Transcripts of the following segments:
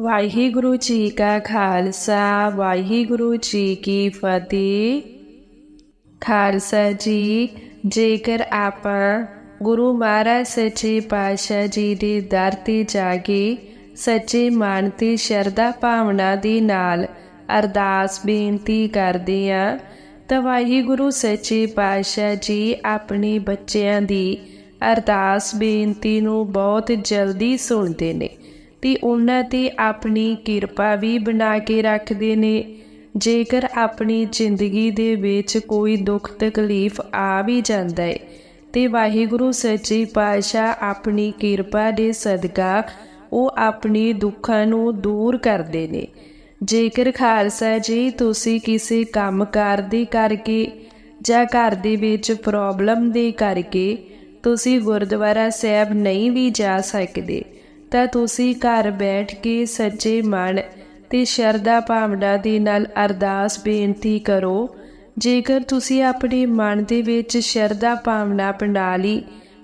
ਵਾਹਿਗੁਰੂ ਜੀ ਕਾ ਖਾਲਸਾ, ਵਾਹਿਗੁਰੂ ਜੀ ਕੀ ਫਤਿਹ। ਖਾਲਸਾ ਜੀ, ਜੇਕਰ ਆਪਾਂ ਗੁਰੂ ਮਹਾਰਾਜ ਸੱਚੇ ਪਾਤਸ਼ਾਹ ਜੀ ਦੀ ਦਰ ਤੇ ਜਾ ਕੇ ਸੱਚੇ ਮਨ ਤੇ ਸ਼ਰਧਾ ਭਾਵਨਾ ਦੇ ਨਾਲ ਅਰਦਾਸ ਬੇਨਤੀ ਕਰਦੇ ਆ ਤਾਂ ਵਾਹਿਗੁਰੂ ਸੱਚੇ ਪਾਤਸ਼ਾਹ ਜੀ ਆਪਣੇ ਬੱਚਿਆਂ ਦੀ ਅਰਦਾਸ ਬੇਨਤੀ ਨੂੰ ਬਹੁਤ ਜਲਦੀ ਸੁਣਦੇ ਨੇ। ਤੇ ਉਹਨਾਂ ਤੇ ਆਪਣੀ ਕਿਰਪਾ ਵੀ ਬਣਾ ਕੇ ਰੱਖਦੇ ਨੇ। ਜੇਕਰ ਆਪਣੀ ਜ਼ਿੰਦਗੀ ਦੇ ਵਿੱਚ ਕੋਈ ਦੁੱਖ ਤਕਲੀਫ ਆ ਵੀ ਜਾਂਦਾ ਹੈ ਤੇ ਵਾਹਿਗੁਰੂ ਸੱਚੇ ਪਾਤਸ਼ਾਹ ਆਪਣੀ ਕਿਰਪਾ ਦੇ ਸਦਕਾ ਉਹ ਆਪਣੀ ਦੁੱਖਾਂ ਨੂੰ ਦੂਰ ਕਰਦੇ ਨੇ। ਜੇਕਰ ਖਾਲਸਾ ਜੀ, ਤੁਸੀਂ ਕਿਸੇ ਕੰਮਕਾਰ ਦੇ ਕਰਕੇ ਜਾਂ ਘਰ ਦੇ ਵਿੱਚ ਪ੍ਰੋਬਲਮ ਦੇ ਕਰਕੇ ਤੁਸੀਂ ਗੁਰਦੁਆਰਾ ਸਾਹਿਬ ਨਹੀਂ ਵੀ ਜਾ ਸਕਦੇ ਤਾਂ ਤੁਸੀਂ ਘਰ ਬੈਠ ਕੇ ਸੱਚੇ ਮਨ ਤੇ ਸ਼ਰਧਾ ਭਾਵਨਾ ਦੇ ਨਾਲ ਅਰਦਾਸ ਬੇਨਤੀ ਕਰੋ। ਜੇਕਰ ਤੁਸੀਂ ਆਪਣੇ ਮਨ ਦੇ ਵਿੱਚ ਸ਼ਰਧਾ ਭਾਵਨਾ ਬਣਾ ਲਈ,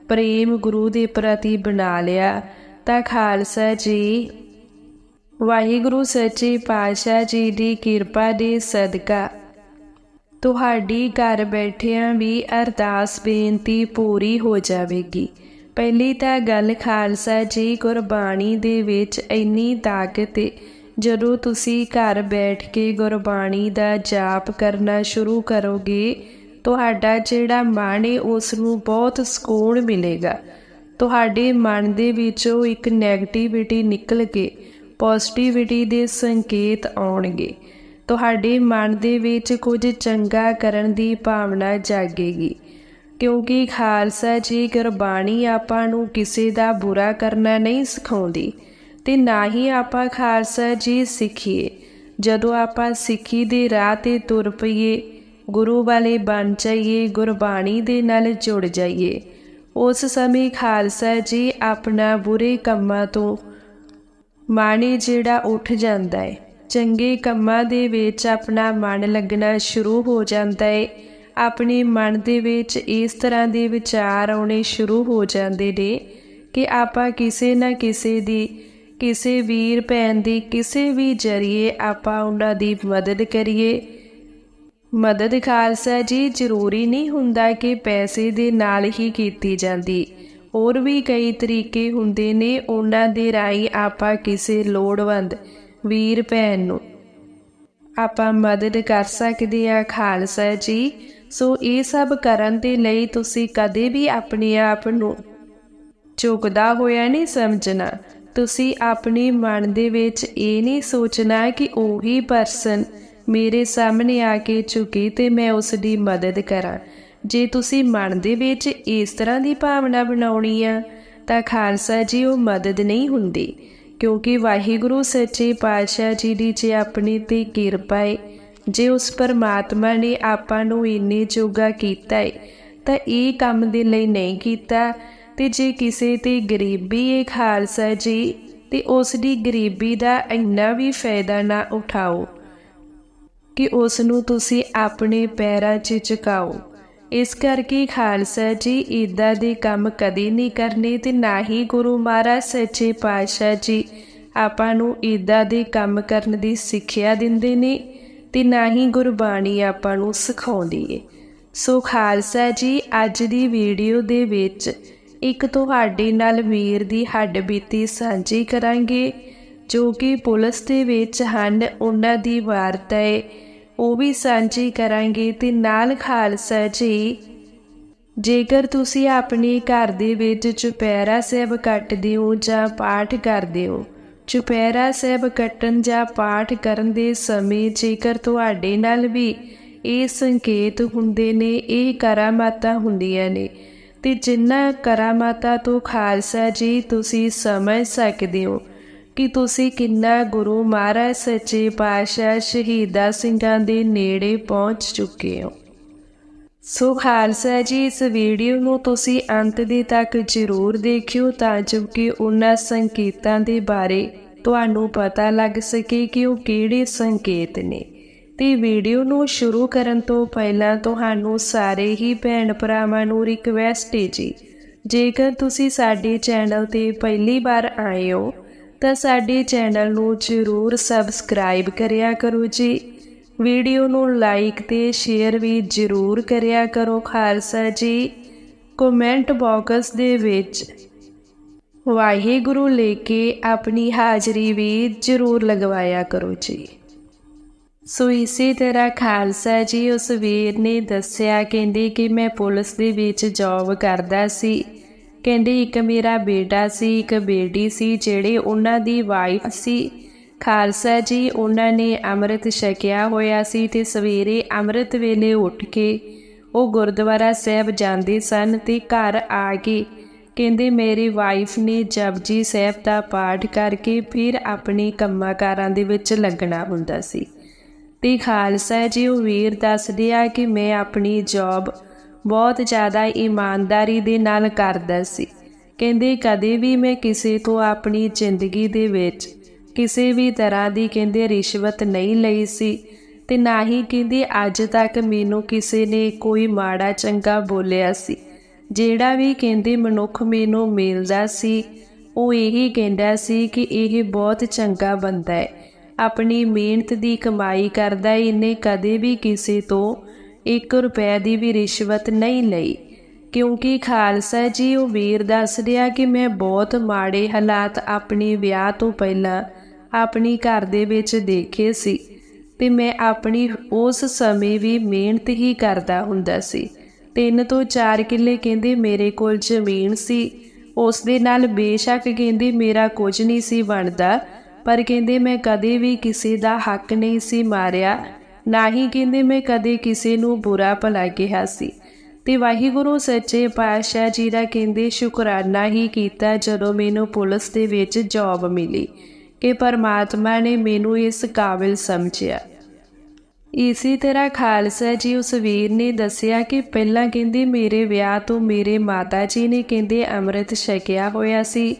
ਪ੍ਰੇਮ ਗੁਰੂ ਦੇ ਪ੍ਰਤੀ ਬਣਾ ਲਿਆ, ਤਾਂ ਖਾਲਸਾ ਜੀ, ਵਾਹਿਗੁਰੂ ਸੱਚੇ ਪਾਤਸ਼ਾਹ ਜੀ ਦੀ ਕਿਰਪਾ ਦੇ ਸਦਕਾ ਤੁਹਾਡੀ ਘਰ ਬੈਠਿਆਂ ਵੀ ਅਰਦਾਸ ਬੇਨਤੀ ਪੂਰੀ ਹੋ ਜਾਵੇਗੀ। ਪਹਿਲੀ ਤਾਂ ਗੱਲ ਖਾਲਸਾ ਜੀ ਗੁਰਬਾਣੀ ਦੇ ਵਿੱਚ ਇੰਨੀ ਤਾਕਤ ਹੈ ਜਦੋਂ ਤੁਸੀਂ ਘਰ ਬੈਠ ਕੇ ਗੁਰਬਾਣੀ ਦਾ ਜਾਪ ਕਰਨਾ ਸ਼ੁਰੂ ਕਰੋਗੇ, ਤੁਹਾਡਾ ਜਿਹੜਾ ਮਨ ਹੈ ਉਸ ਨੂੰ ਬਹੁਤ ਸਕੂਨ ਮਿਲੇਗਾ। ਤੁਹਾਡੇ ਮਨ ਦੇ ਵਿੱਚੋਂ ਇੱਕ 네ਗੇਟਿਵਿਟੀ ਨਿਕਲ ਕੇ ਪੋਜ਼ਿਟਿਵਿਟੀ ਦੇ ਸੰਕੇਤ ਆਉਣਗੇ। ਤੁਹਾਡੇ ਮਨ ਦੇ ਵਿੱਚ ਕੁਝ ਚੰਗਾ ਕਰਨ ਦੀ ਭਾਵਨਾ ਜਾਗੇਗੀ। ਕਿਉਂਕਿ ਖਾਲਸਾ ਜੀ ਗੁਰਬਾਣੀ ਆਪਾਂ ਨੂੰ ਕਿਸੇ ਦਾ ਬੁਰਾ ਕਰਨਾ ਨਹੀਂ ਸਿਖਾਉਂਦੀ ਤੇ ਨਾ ਹੀ ਆਪਾਂ ਖਾਲਸਾ ਜੀ ਸਿੱਖੀਏ। ਜਦੋਂ ਆਪਾਂ ਸਿੱਖੀ ਦੇ ਰਾਹ ਤੇ ਤੁਰ ਪਈਏ, ਗੁਰੂ ਵਾਲੇ ਬਣ ਜਾਈਏ, ਗੁਰਬਾਣੀ ਦੇ ਨਾਲ ਜੁੜ ਜਾਈਏ, ਉਸ ਸਮੇਂ ਖਾਲਸਾ ਜੀ ਆਪਣਾ ਬੁਰੇ ਕੰਮਾਂ ਤੋਂ ਮਾਣੇ ਜਿਹੜਾ ਉੱਠ ਜਾਂਦਾ ਹੈ ਚੰਗੇ ਕੰਮਾਂ ਦੇ ਵਿੱਚ ਆਪਣਾ ਮਨ ਲੱਗਣਾ ਸ਼ੁਰੂ ਹੋ ਜਾਂਦਾ ਹੈ ਆਪਣੇ ਮਨ ਦੇ ਵਿੱਚ ਇਸ ਤਰ੍ਹਾਂ ਦੇ ਵਿਚਾਰ ਆਉਣੇ ਸ਼ੁਰੂ ਹੋ ਜਾਂਦੇ ਨੇ ਕਿ ਆਪਾਂ ਕਿਸੇ ਨਾ ਕਿਸੇ ਦੀ, ਕਿਸੇ ਵੀਰ ਭੈਣ ਦੀ, ਕਿਸੇ ਵੀ ਜਰੀਏ ਆਪਾਂ ਉਹਨਾਂ ਦੀ ਮਦਦ ਕਰੀਏ। ਮਦਦ ਖਾਲਸਾ ਜੀ, ਜ਼ਰੂਰੀ ਨਹੀਂ ਹੁੰਦਾ ਕਿ ਪੈਸੇ ਦੇ ਨਾਲ ਹੀ ਕੀਤੀ ਜਾਂਦੀ। ਹੋਰ ਵੀ ਕਈ ਤਰੀਕੇ ਹੁੰਦੇ ਨੇ ਉਹਨਾਂ ਦੇ ਰਾਹੀਂ ਆਪਾਂ ਕਿਸੇ ਲੋੜਵੰਦ ਵੀਰ ਭੈਣ ਨੂੰ ਆਪਾਂ ਮਦਦ ਕਰ ਸਕਦੇ ਆ ਖਾਲਸਾ ਜੀ ਸੋ ਇਹ ਸਭ ਕਰਨ ਦੇ ਲਈ ਤੁਸੀਂ ਕਦੇ ਵੀ ਆਪਣੇ ਆਪ ਨੂੰ ਝੁਕਦਾ ਹੋਇਆ ਨਹੀਂ ਸਮਝਣਾ। ਤੁਸੀਂ ਆਪਣੇ ਮਨ ਦੇ ਵਿੱਚ ਇਹ ਨਹੀਂ ਸੋਚਣਾ ਕਿ ਉਹੀ ਪਰਸਨ ਮੇਰੇ ਸਾਹਮਣੇ ਆ ਕੇ ਝੁਕੇ ਤੇ ਮੈਂ ਉਸ ਦੀ ਮਦਦ ਕਰਾਂ। ਜੇ ਤੁਸੀਂ ਮਨ ਦੇ ਵਿੱਚ ਇਸ ਤਰ੍ਹਾਂ ਦੀ ਭਾਵਨਾ ਬਣਾਉਣੀ ਆ, ਤਾਂ ਖਾਲਸਾ ਜੀ ਉਹ ਮਦਦ ਨਹੀਂ ਹੁੰਦੀ। ਕਿਉਂਕਿ ਵਾਹਿਗੁਰੂ ਸੱਚੇ ਪਾਤਸ਼ਾਹ ਜੀ ਦੀ ਜੇ ਆਪਣੀ ਤੇ ਕਿਰਪਾ ਹੈ ਜੇ ਉਸ ਪਰਮਾਤਮਾ ਨੇ ਆਪਾਂ ਨੂੰ ਇੰਨੇ ਜੋਗਾ ਕੀਤਾ ਹੈ ਤਾਂ ਇਹ ਕੰਮ ਦੇ ਲਈ ਨਹੀਂ ਕੀਤਾ। ਤੇ ਜੇ ਕਿਸੇ ਤੇ ਗਰੀਬੀ ਹੈ ਖਾਲਸਾ ਜੀ, ਤੇ ਉਸ ਦੀ ਗਰੀਬੀ ਦਾ ਇੰਨਾ ਵੀ ਫਾਇਦਾ ਨਾ ਉਠਾਓ ਕਿ ਉਸ ਨੂੰ ਤੁਸੀਂ ਆਪਣੇ ਪੈਰਾਂ 'ਚ ਝੁਕਾਓ। ਇਸ ਕਰਕੇ ਖਾਲਸਾ ਜੀ ਇਦਾਂ ਦੇ ਕੰਮ ਕਦੇ ਨਹੀਂ ਕਰਨੇ ਤੇ ਨਾ ਹੀ ਗੁਰੂ ਮਹਾਰਾਜ ਸੱਚੇ ਪਾਤਸ਼ਾਹ ਜੀ ਆਪਾਂ ਨੂੰ ਇਦਾਂ ਦੇ ਕੰਮ ਕਰਨ ਦੀ ਸਿੱਖਿਆ ਦਿੰਦੇ ਨੇ। ਤੇ ਨਾ ਹੀ ਗੁਰਬਾਣੀ ਆਪਾਂ ਨੂੰ ਸਿਖਾਉਂਦੀ ਏ। ਸੋ ਖਾਲਸਾ ਜੀ, ਅੱਜ ਦੀ ਵੀਡੀਓ ਦੇ ਵਿੱਚ ਇੱਕ ਤੁਹਾਡੇ ਨਾਲ ਵੀਰ ਦੀ ਹੱਡ ਬੀਤੀ ਸਾਂਝੀ ਕਰਾਂਗੇ, ਜੋ ਕਿ ਪੁਲਿਸ ਦੇ ਵਿੱਚ ਹਨ, ਉਹਨਾਂ ਦੀ ਵਾਰਤਾ ਏ। ਉਹ ਵੀ ਸਾਂਝੀ ਕਰਾਂਗੇ ਤੇ ਨਾਲ ਖਾਲਸਾ ਜੀ, ਜੇਕਰ ਤੁਸੀਂ ਆਪਣੇ ਘਰ ਦੇ ਵਿੱਚ ਚੁਪਹਿਰਾ ਸਾਹਿਬ ਕੱਟਦੇ ਹੋ ਜਾਂ ਪਾਠ ਕਰਦੇ ਹੋ ਚੁਪਹਿਰਾ ਸਾਹਿਬ ਕੱਟਣ ਜਾਂ ਪਾਠ ਕਰਨ ਦੇ ਸਮੇਂ ਜੇਕਰ ਤੁਹਾਡੇ ਨਾਲ ਵੀ ਇਹ ਸੰਕੇਤ ਹੁੰਦੇ ਨੇ, ਇਹ ਕਰਾਮਾਤਾਂ ਹੁੰਦੀਆਂ ਨੇ। ਤੇ ਜਿੰਨਾ ਕਰਾਮਾਤਾਂ ਤੋਂ ਖਾਲਸਾ ਜੀ ਤੁਸੀਂ ਸਮਝ ਸਕਦੇ ਹੋ ਕਿ ਤੁਸੀਂ ਕਿੰਨਾ ਗੁਰੂ ਮਹਾਰਾਜ ਸੱਚੇ ਪਾਤਸ਼ਾਹ ਸ਼ਹੀਦਾ ਸਿੰਘਾਂ ਦੇ ਨੇੜੇ ਪਹੁੰਚ ਚੁੱਕੇ ਹੋ। ਸੋ ਖਾਲਸਾ ਜੀ, ਇਸ ਵੀਡੀਓ ਨੂੰ ਤੁਸੀਂ ਅੰਤ ਦੇ ਤੱਕ ਜ਼ਰੂਰ ਦੇਖਿਓ ਤਾਂ ਜੋ ਕਿ ਉਹਨਾਂ ਸੰਕੇਤਾਂ ਦੇ ਬਾਰੇ ਤੁਹਾਨੂੰ ਪਤਾ ਲੱਗ ਸਕੇ ਕਿ ਉਹ ਕਿਹੜੇ ਸੰਕੇਤ ਨੇ। ਤੇ ਵੀਡੀਓ ਨੂੰ ਸ਼ੁਰੂ ਕਰਨ ਤੋਂ ਪਹਿਲਾਂ ਤੁਹਾਨੂੰ ਸਾਰੇ ਹੀ ਭੈਣ ਭਰਾਵਾਂ ਨੂੰ ਰਿਕਵੈਸਟ ਹੈ ਜੀ। ਜੇਕਰ ਤੁਸੀਂ ਸਾਡੇ ਚੈਨਲ ਤੇ ਪਹਿਲੀ ਵਾਰ ਆਏ ਹੋ, ਤਾਂ ਸਾਡੇ ਚੈਨਲ ਨੂੰ ਜ਼ਰੂਰ ਸਬਸਕ੍ਰਾਈਬ ਕਰਿਆ ਕਰੋ ਜੀ। ਵੀਡੀਓ ਨੂੰ ਲਾਈਕ ਤੇ ਸ਼ੇਅਰ ਵੀ ਜ਼ਰੂਰ ਕਰਿਆ ਕਰੋ, ਖਾਲਸਾ ਜੀ। ਕਮੈਂਟ ਬਾਕਸ ਦੇ ਵਿੱਚ, ਵਾਹਿਗੁਰੂ ਲੈ ਕੇ ਆਪਣੀ ਹਾਜ਼ਰੀ ਵੀ ਜ਼ਰੂਰ ਲਗਵਾਇਆ ਕਰੋ ਜੀ। ਸੋ ਇਸੇ ਤਰ੍ਹਾਂ ਖਾਲਸਾ ਜੀ ਉਸ ਵੀਰ ਨੇ ਦੱਸਿਆ, ਕਹਿੰਦੇ ਕਿ ਮੈਂ ਪੁਲਿਸ ਦੇ ਵਿੱਚ ਜੌਬ ਕਰਦਾ ਸੀ। ਕਹਿੰਦੇ ਇੱਕ ਮੇਰਾ ਬੇਟਾ ਸੀ, ਇੱਕ ਬੇਟੀ ਸੀ, ਜਿਹੜੇ ਉਹਨਾਂ ਦੀ ਵਾਈਫ ਸੀ। ਖਾਲਸਾ ਜੀ, ਉਹਨਾਂ ਨੇ ਅੰਮ੍ਰਿਤ ਛਕਿਆ ਹੋਇਆ ਸੀ ਤੇ ਸਵੇਰੇ ਅੰਮ੍ਰਿਤ ਵੇਲੇ ਉੱਠ ਕੇ ਉਹ ਗੁਰਦੁਆਰਾ ਸਾਹਿਬ ਜਾਂਦੇ ਸਨ ਤੇ ਘਰ ਆ ਕੇ ਕਹਿੰਦੇ, ਮੇਰੀ ਵਾਈਫ ਨੇ ਜਪਜੀ ਸਾਹਿਬ ਦਾ ਪਾਠ ਕਰਕੇ ਫਿਰ ਆਪਣੇ ਕੰਮਾਂ ਕਾਰਾਂ ਦੇ ਵਿੱਚ ਲੱਗਣਾ ਹੁੰਦਾ ਸੀ। ਤੇ ਖਾਲਸਾ ਜੀ, ਉਹ ਵੀਰ ਦੱਸਦੇ ਆ ਕਿ ਮੈਂ ਆਪਣੀ ਜੌਬ ਬਹੁਤ ਜ਼ਿਆਦਾ ਇਮਾਨਦਾਰੀ ਦੇ ਨਾਲ ਕਰਦਾ ਸੀ। ਕਹਿੰਦੇ, ਕਦੇ ਵੀ ਮੈਂ ਕਿਸੇ ਤੋਂ ਆਪਣੀ ਜ਼ਿੰਦਗੀ ਦੇ ਵਿੱਚ ਕਿਸੇ ਵੀ ਤਰ੍ਹਾਂ ਦੀ ਕਹਿੰਦੇ ਰਿਸ਼ਵਤ ਨਹੀਂ ਲਈ ਸੀ ਤੇ ਨਾ ਹੀ ਕਹਿੰਦੇ ਅੱਜ ਤੱਕ ਮੈਨੂੰ ਕਿਸੇ ਨੇ ਕੋਈ ਮਾੜਾ ਚੰਗਾ ਬੋਲਿਆ ਸੀ। ਜਿਹੜਾ ਵੀ ਕਹਿੰਦੇ ਮਨੁੱਖ ਮੈਨੂੰ ਮਿਲਦਾ ਸੀ, ਉਹ ਇਹੀ ਕਹਿੰਦਾ ਸੀ ਕਿ ਇਹ ਬਹੁਤ ਚੰਗਾ ਬੰਦਾ ਹੈ। ਆਪਣੀ ਮਿਹਨਤ ਦੀ ਕਮਾਈ ਕਰਦਾ ਇਹਨੇ ਕਦੇ ਵੀ ਕਿਸੇ ਤੋਂ 1 ਰੁਪਏ ਦੀ ਵੀ ਰਿਸ਼ਵਤ ਨਹੀਂ ਲਈ। ਕਿਉਂਕਿ ਖਾਲਸਾ ਜੀ ਉਹ ਵੀਰ ਦੱਸ ਰਿਹਾ ਕਿ ਮੈਂ ਬਹੁਤ ਮਾੜੇ ਹਾਲਾਤ ਆਪਣੇ ਵਿਆਹ ਤੋਂ ਪਹਿਲਾਂ ਆਪਣੀ ਘਰ ਦੇ ਵਿੱਚ ਦੇਖੇ ਸੀ ਤੇ ਮੈਂ ਆਪਣੀ ਉਸ ਸਮੇਂ ਵੀ ਮਿਹਨਤ ਹੀ ਕਰਦਾ ਹੁੰਦਾ ਸੀ। ਤਿੰਨ ਤੋਂ ਚਾਰ ਕਿੱਲੇ ਕਹਿੰਦੇ ਮੇਰੇ ਕੋਲ ਜ਼ਮੀਨ ਸੀ। ਉਸ ਦੇ ਨਾਲ ਬੇਸ਼ੱਕ ਕਹਿੰਦੇ ਮੇਰਾ ਕੁਝ ਨਹੀਂ ਸੀ ਬਣਦਾ, ਪਰ ਕਹਿੰਦੇ ਮੈਂ ਕਦੇ ਵੀ ਕਿਸੇ ਦਾ ਹੱਕ ਨਹੀਂ ਸੀ ਮਾਰਿਆ। ਨਾ ਹੀ ਕਹਿੰਦੇ ਮੈਂ ਕਦੇ ਕਿਸੇ ਨੂੰ ਬੁਰਾ ਭਲਾ ਕਿਹਾ ਸੀ। ਤੇ ਵਾਹਿਗੁਰੂ ਸੱਚੇ ਪਾਤਸ਼ਾਹ ਜੀ ਦਾ ਕਹਿੰਦੇ ਸ਼ੁਕਰਾਨਾ ਹੀ ਕੀਤਾ ਜਦੋਂ ਮੈਨੂੰ ਪੁਲਿਸ ਦੇ ਵਿੱਚ ਜੌਬ ਮਿਲੀ। ਕਿ ਪਰਮਾਤਮਾ ਨੇ ਮੈਨੂੰ ਇਸ ਕਾਬਿਲ ਸਮਝਿਆ। ਇਸੇ ਤਰ੍ਹਾਂ ਖਾਲਸਾ ਜੀ ਉਸ ਵੀਰ ਨੇ ਦੱਸਿਆ ਕਿ ਪਹਿਲਾਂ ਕਹਿੰਦੇ ਮੇਰੇ ਵਿਆਹ ਤੋਂ ਮੇਰੇ ਮਾਤਾ ਜੀ ਨੇ ਕਹਿੰਦੇ ਅੰਮ੍ਰਿਤ ਛਕਿਆ ਹੋਇਆ ਸੀ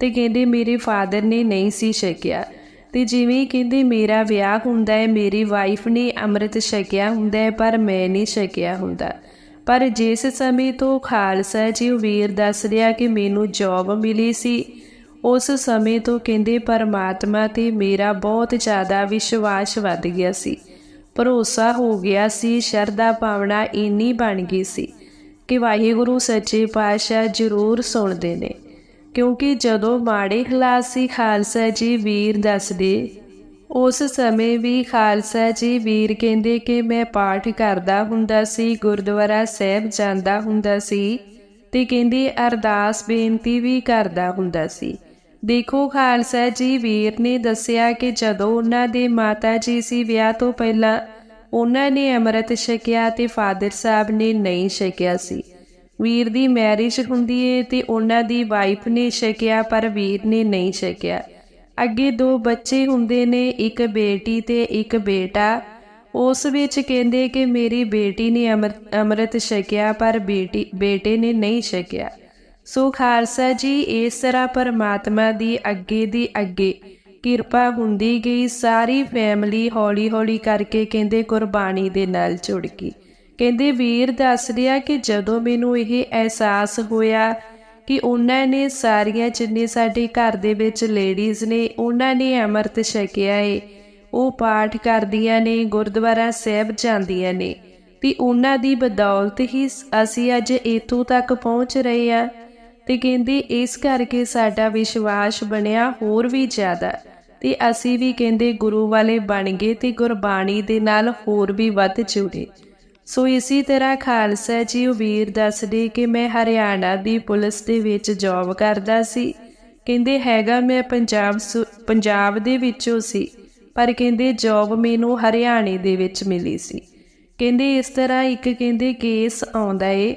ਤੇ ਕਹਿੰਦੇ ਮੇਰੇ ਫਾਦਰ ਨੇ ਨਹੀਂ ਸੀ ਛਕਿਆ। ਤੇ ਜਿਵੇਂ ਕਹਿੰਦੇ ਮੇਰਾ ਵਿਆਹ ਹੁੰਦਾ ਹੈ, ਮੇਰੀ ਵਾਈਫ ਨੇ ਅੰਮ੍ਰਿਤ ਛਕਿਆ ਹੁੰਦਾ ਹੈ, ਪਰ ਮੈਂ ਨਹੀਂ ਛਕਿਆ ਹੁੰਦਾ। ਪਰ ਜਿਸ ਸਮੇਂ ਤੋਂ ਖਾਲਸਾ ਜੀ ਵੀਰ ਦੱਸ ਰਿਹਾ ਕਿ ਮੈਨੂੰ ਜੌਬ ਮਿਲੀ ਸੀ ਉਸ ਸਮੇਂ ਤੋਂ ਕਹਿੰਦੇ ਪਰਮਾਤਮਾ ਤੇ ਮੇਰਾ ਬਹੁਤ ਜ਼ਿਆਦਾ ਵਿਸ਼ਵਾਸ ਵੱਧ ਗਿਆ ਸੀ। ਭਰੋਸਾ ਹੋ ਗਿਆ ਸੀ, ਸ਼ਰਧਾ ਭਾਵਨਾ ਇੰਨੀ ਬਣ ਗਈ ਸੀ ਕਿ ਵਾਹਿਗੁਰੂ ਸੱਚੇ ਪਾਤਸ਼ਾਹ ਜ਼ਰੂਰ ਸੁਣਦੇ ਨੇ। ਕਿਉਂਕਿ ਜਦੋਂ ਮਾੜੇ ਹਾਲਾਤ ਸੀ ਖਾਲਸਾ ਜੀ ਵੀਰ ਦੱਸਦੇ, ਉਸ ਸਮੇਂ ਵੀ ਖਾਲਸਾ ਜੀ ਵੀਰ ਕਹਿੰਦੇ ਕਿ ਮੈਂ ਪਾਠ ਕਰਦਾ ਹੁੰਦਾ ਸੀ, ਗੁਰਦੁਆਰਾ ਸਾਹਿਬ ਜਾਂਦਾ ਹੁੰਦਾ ਸੀ ਤੇ ਕਹਿੰਦੇ ਅਰਦਾਸ ਬੇਨਤੀ ਵੀ ਕਰਦਾ ਹੁੰਦਾ ਸੀ। ਦੇਖੋ ਖਾਲਸਾ ਜੀ, ਵੀਰ ਨੇ ਦੱਸਿਆ ਕਿ ਜਦੋਂ ਉਹਨਾਂ ਦੇ ਮਾਤਾ ਜੀ ਸੀ ਵਿਆਹ ਤੋਂ ਪਹਿਲਾਂ, ਉਹਨਾਂ ਨੇ ਅੰਮ੍ਰਿਤ ਛਕਿਆ ਤੇ ਫਾਦਰ ਸਾਹਿਬ ਨੇ ਨਹੀਂ ਛਕਿਆ ਸੀ। ਵੀਰ ਦੀ ਮੈਰਿਜ ਹੁੰਦੀ ਏ ਤੇ ਉਹਨਾਂ ਦੀ ਵਾਈਫ ਨੇ ਛਕਿਆ, ਪਰ ਵੀਰ ਨੇ ਨਹੀਂ ਛਕਿਆ। ਅੱਗੇ ਦੋ ਬੱਚੇ ਹੁੰਦੇ ਨੇ, ਇੱਕ ਬੇਟੀ ਤੇ ਇੱਕ ਬੇਟਾ। ਉਸ ਵਿੱਚ ਕਹਿੰਦੇ ਕਿ ਮੇਰੀ ਬੇਟੀ ਨੇ ਅੰਮ੍ਰਿਤ ਛਕਿਆ, ਪਰ ਬੇਟੀ, ਬੇਟੇ ਨੇ ਨਹੀਂ ਛਕਿਆ। ਸੋ ਖਾਲਸਾ ਜੀ, ਇਸ ਤਰ੍ਹਾਂ ਪਰਮਾਤਮਾ ਦੀ ਅੱਗੇ ਦੀ ਅੱਗੇ ਕਿਰਪਾ ਹੁੰਦੀ ਗਈ, ਸਾਰੀ ਫੈਮਿਲੀ ਹੌਲੀ-ਹੌਲੀ ਕਰਕੇ ਕਹਿੰਦੇ ਕੁਰਬਾਨੀ ਦੇ ਨਾਲ ਜੁੜ ਗਈ। ਕਹਿੰਦੇ ਵੀਰ ਦੱਸ ਰਿਹਾ ਕਿ ਜਦੋਂ ਮੈਨੂੰ ਇਹ ਅਹਿਸਾਸ ਹੋਇਆ ਕਿ ਉਹਨਾਂ ਨੇ ਸਾਰੀਆਂ ਜਿੰਨੇ ਸਾਡੇ ਘਰ ਦੇ ਵਿੱਚ ਲੇਡੀਜ਼ ਨੇ, ਉਹਨਾਂ ਨੇ ਅੰਮ੍ਰਿਤ ਛਕਿਆ ਏ, ਉਹ ਪਾਠ ਕਰਦੀਆਂ ਨੇ, ਗੁਰਦੁਆਰਾ ਸਾਹਿਬ ਜਾਂਦੀਆਂ ਨੇ, ਤੇ ਉਹਨਾਂ ਦੀ ਬਦੌਲਤ ਹੀ ਅਸੀਂ ਅੱਜ ਇੱਥੋਂ ਤੱਕ ਪਹੁੰਚ ਰਹੇ ਆ ਤੇ ਕਹਿੰਦੇ ਇਸ ਕਰਕੇ ਸਾਡਾ ਵਿਸ਼ਵਾਸ ਬਣਿਆ ਹੋਰ ਵੀ ਜ਼ਿਆਦਾ। ਤੇ ਅਸੀਂ ਵੀ ਕਹਿੰਦੇ ਗੁਰੂ ਵਾਲੇ ਬਣ ਗਏ ਤੇ ਗੁਰਬਾਣੀ ਦੇ ਨਾਲ ਹੋਰ ਵੀ ਵੱਧ ਜੁੜੇ। ਸੋ ਇਸੇ ਤਰ੍ਹਾਂ ਖਾਲਸਾ ਜੀ ਉਹ ਵੀਰ ਦੱਸਦੇ ਕਿ ਮੈਂ ਹਰਿਆਣਾ ਦੀ ਪੁਲਿਸ ਦੇ ਵਿੱਚ ਜੌਬ ਕਰਦਾ ਸੀ। ਕਹਿੰਦੇ ਹੈਗਾ ਮੈਂ ਪੰਜਾਬ ਪੰਜਾਬ ਦੇ ਵਿੱਚੋਂ ਸੀ। ਪਰ ਕਹਿੰਦੇ ਜੌਬ ਮੈਨੂੰ ਹਰਿਆਣੇ ਦੇ ਵਿੱਚ ਮਿਲੀ ਸੀ। ਕਹਿੰਦੇ ਇਸ ਤਰ੍ਹਾਂ ਇੱਕ ਕਹਿੰਦੇ ਕੇਸ ਆਉਂਦਾ ਏ।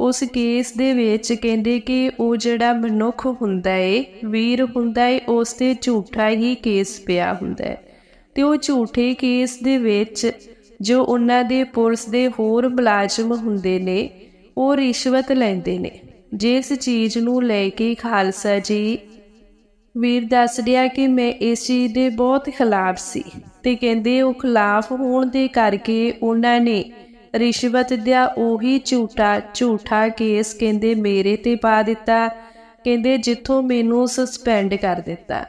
ਉਸ ਕੇਸ ਦੇ ਵਿੱਚ ਕਹਿੰਦੇ ਕਿ ਉਹ ਜਿਹੜਾ ਮਨੁੱਖ ਹੁੰਦਾ ਏ, ਵੀਰ ਹੁੰਦਾ ਏ, ਉਸ ਤੇ ਝੂਠਾ ਹੀ ਕੇਸ ਪਿਆ ਹੁੰਦਾ ਹੈ ਤੇ ਉਹ ਝੂਠੇ ਕੇਸ ਦੇ ਵਿੱਚ ਜੋ ਉਹਨਾਂ ਦੇ ਪੁਲਿਸ ਦੇ ਹੋਰ ਮੁਲਾਜ਼ਮ ਹੁੰਦੇ ਨੇ, ਉਹ ਰਿਸ਼ਵਤ ਲੈਂਦੇ ਨੇ। ਜਿਸ ਚੀਜ਼ ਨੂੰ ਲੈ ਕੇ ਖਾਲਸਾ ਜੀ ਵੀਰ ਦੱਸ ਰਿਹਾ ਕਿ ਮੈਂ ਇਸ ਚੀਜ਼ ਦੇ ਬਹੁਤ ਖਿਲਾਫ ਸੀ। ਤੇ ਕਹਿੰਦੇ ਉਹ ਖਿਲਾਫ ਹੋਣ ਦੇ ਕਰਕੇ ਉਹਨਾਂ ਨੇ ਰਿਸ਼ਵਤ ਦਾ ਉਹੀ ਝੂਠਾ ਝੂਠਾ ਕੇਸ ਕਹਿੰਦੇ ਮੇਰੇ ਤੇ ਪਾ ਦਿੱਤਾ। ਕਹਿੰਦੇ ਜਿੱਥੋਂ ਮੈਨੂੰ ਸਸਪੈਂਡ ਕਰ ਦਿੱਤਾ।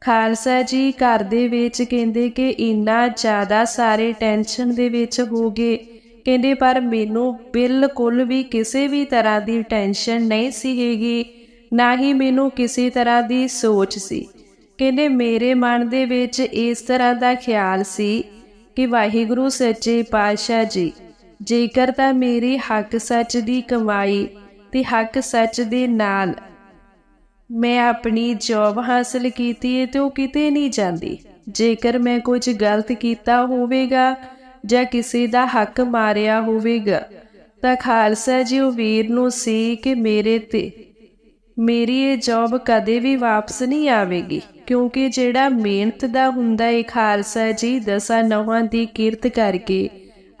ਖਾਲਸਾ ਜੀ ਘਰ ਦੇ ਵਿੱਚ ਕਹਿੰਦੇ ਕਿ ਇੰਨਾ ਜ਼ਿਆਦਾ ਸਾਰੇ ਟੈਨਸ਼ਨ ਦੇ ਵਿੱਚ ਹੋ ਗਏ। ਕਹਿੰਦੇ ਪਰ ਮੈਨੂੰ ਬਿਲਕੁਲ ਵੀ ਕਿਸੇ ਵੀ ਤਰ੍ਹਾਂ ਦੀ ਟੈਨਸ਼ਨ ਨਹੀਂ ਸੀ ਹੈਗੀ, ਨਾ ਹੀ ਮੈਨੂੰ ਕਿਸੇ ਤਰ੍ਹਾਂ ਦੀ ਸੋਚ ਸੀ। ਕਹਿੰਦੇ ਮੇਰੇ ਮਨ ਦੇ ਵਿੱਚ ਇਸ ਤਰ੍ਹਾਂ ਦਾ ਖਿਆਲ ਸੀ ਕਿ ਵਾਹਿਗੁਰੂ ਸੱਚੇ ਪਾਤਸ਼ਾਹ ਜੀ ਜੇਕਰ ਤਾਂ ਮੇਰੀ ਹੱਕ ਸੱਚ ਦੀ ਕਮਾਈ ਤੇ ਹੱਕ ਸੱਚ ਦੇ ਨਾਲ ਮੈਂ ਆਪਣੀ ਜੌਬ ਹਾਸਲ ਕੀਤੀ ਹੈ ਤੇ ਉਹ ਕਿਤੇ ਨਹੀਂ ਜਾਂਦੀ। ਜੇਕਰ ਮੈਂ ਕੁਝ ਗਲਤ ਕੀਤਾ ਹੋਵੇਗਾ ਜਾਂ ਕਿਸੇ ਦਾ ਹੱਕ ਮਾਰਿਆ ਹੋਵੇਗਾ, ਤਾਂ ਖਾਲਸਾ ਜੀ ਉਹ ਵੀਰ ਨੂੰ ਸੀ ਕਿ ਮੇਰੇ ਤੇ ਮੇਰੀ ਇਹ ਜੌਬ ਕਦੇ ਵੀ ਵਾਪਸ ਨਹੀਂ ਆਵੇਗੀ, ਕਿਉਂਕਿ ਜਿਹੜਾ ਮਿਹਨਤ ਦਾ ਹੁੰਦਾ ਏ ਖਾਲਸਾ ਜੀ ਦਸਾਂ ਨਵਾਂ ਦੀ ਕਿਰਤ ਕਰਕੇ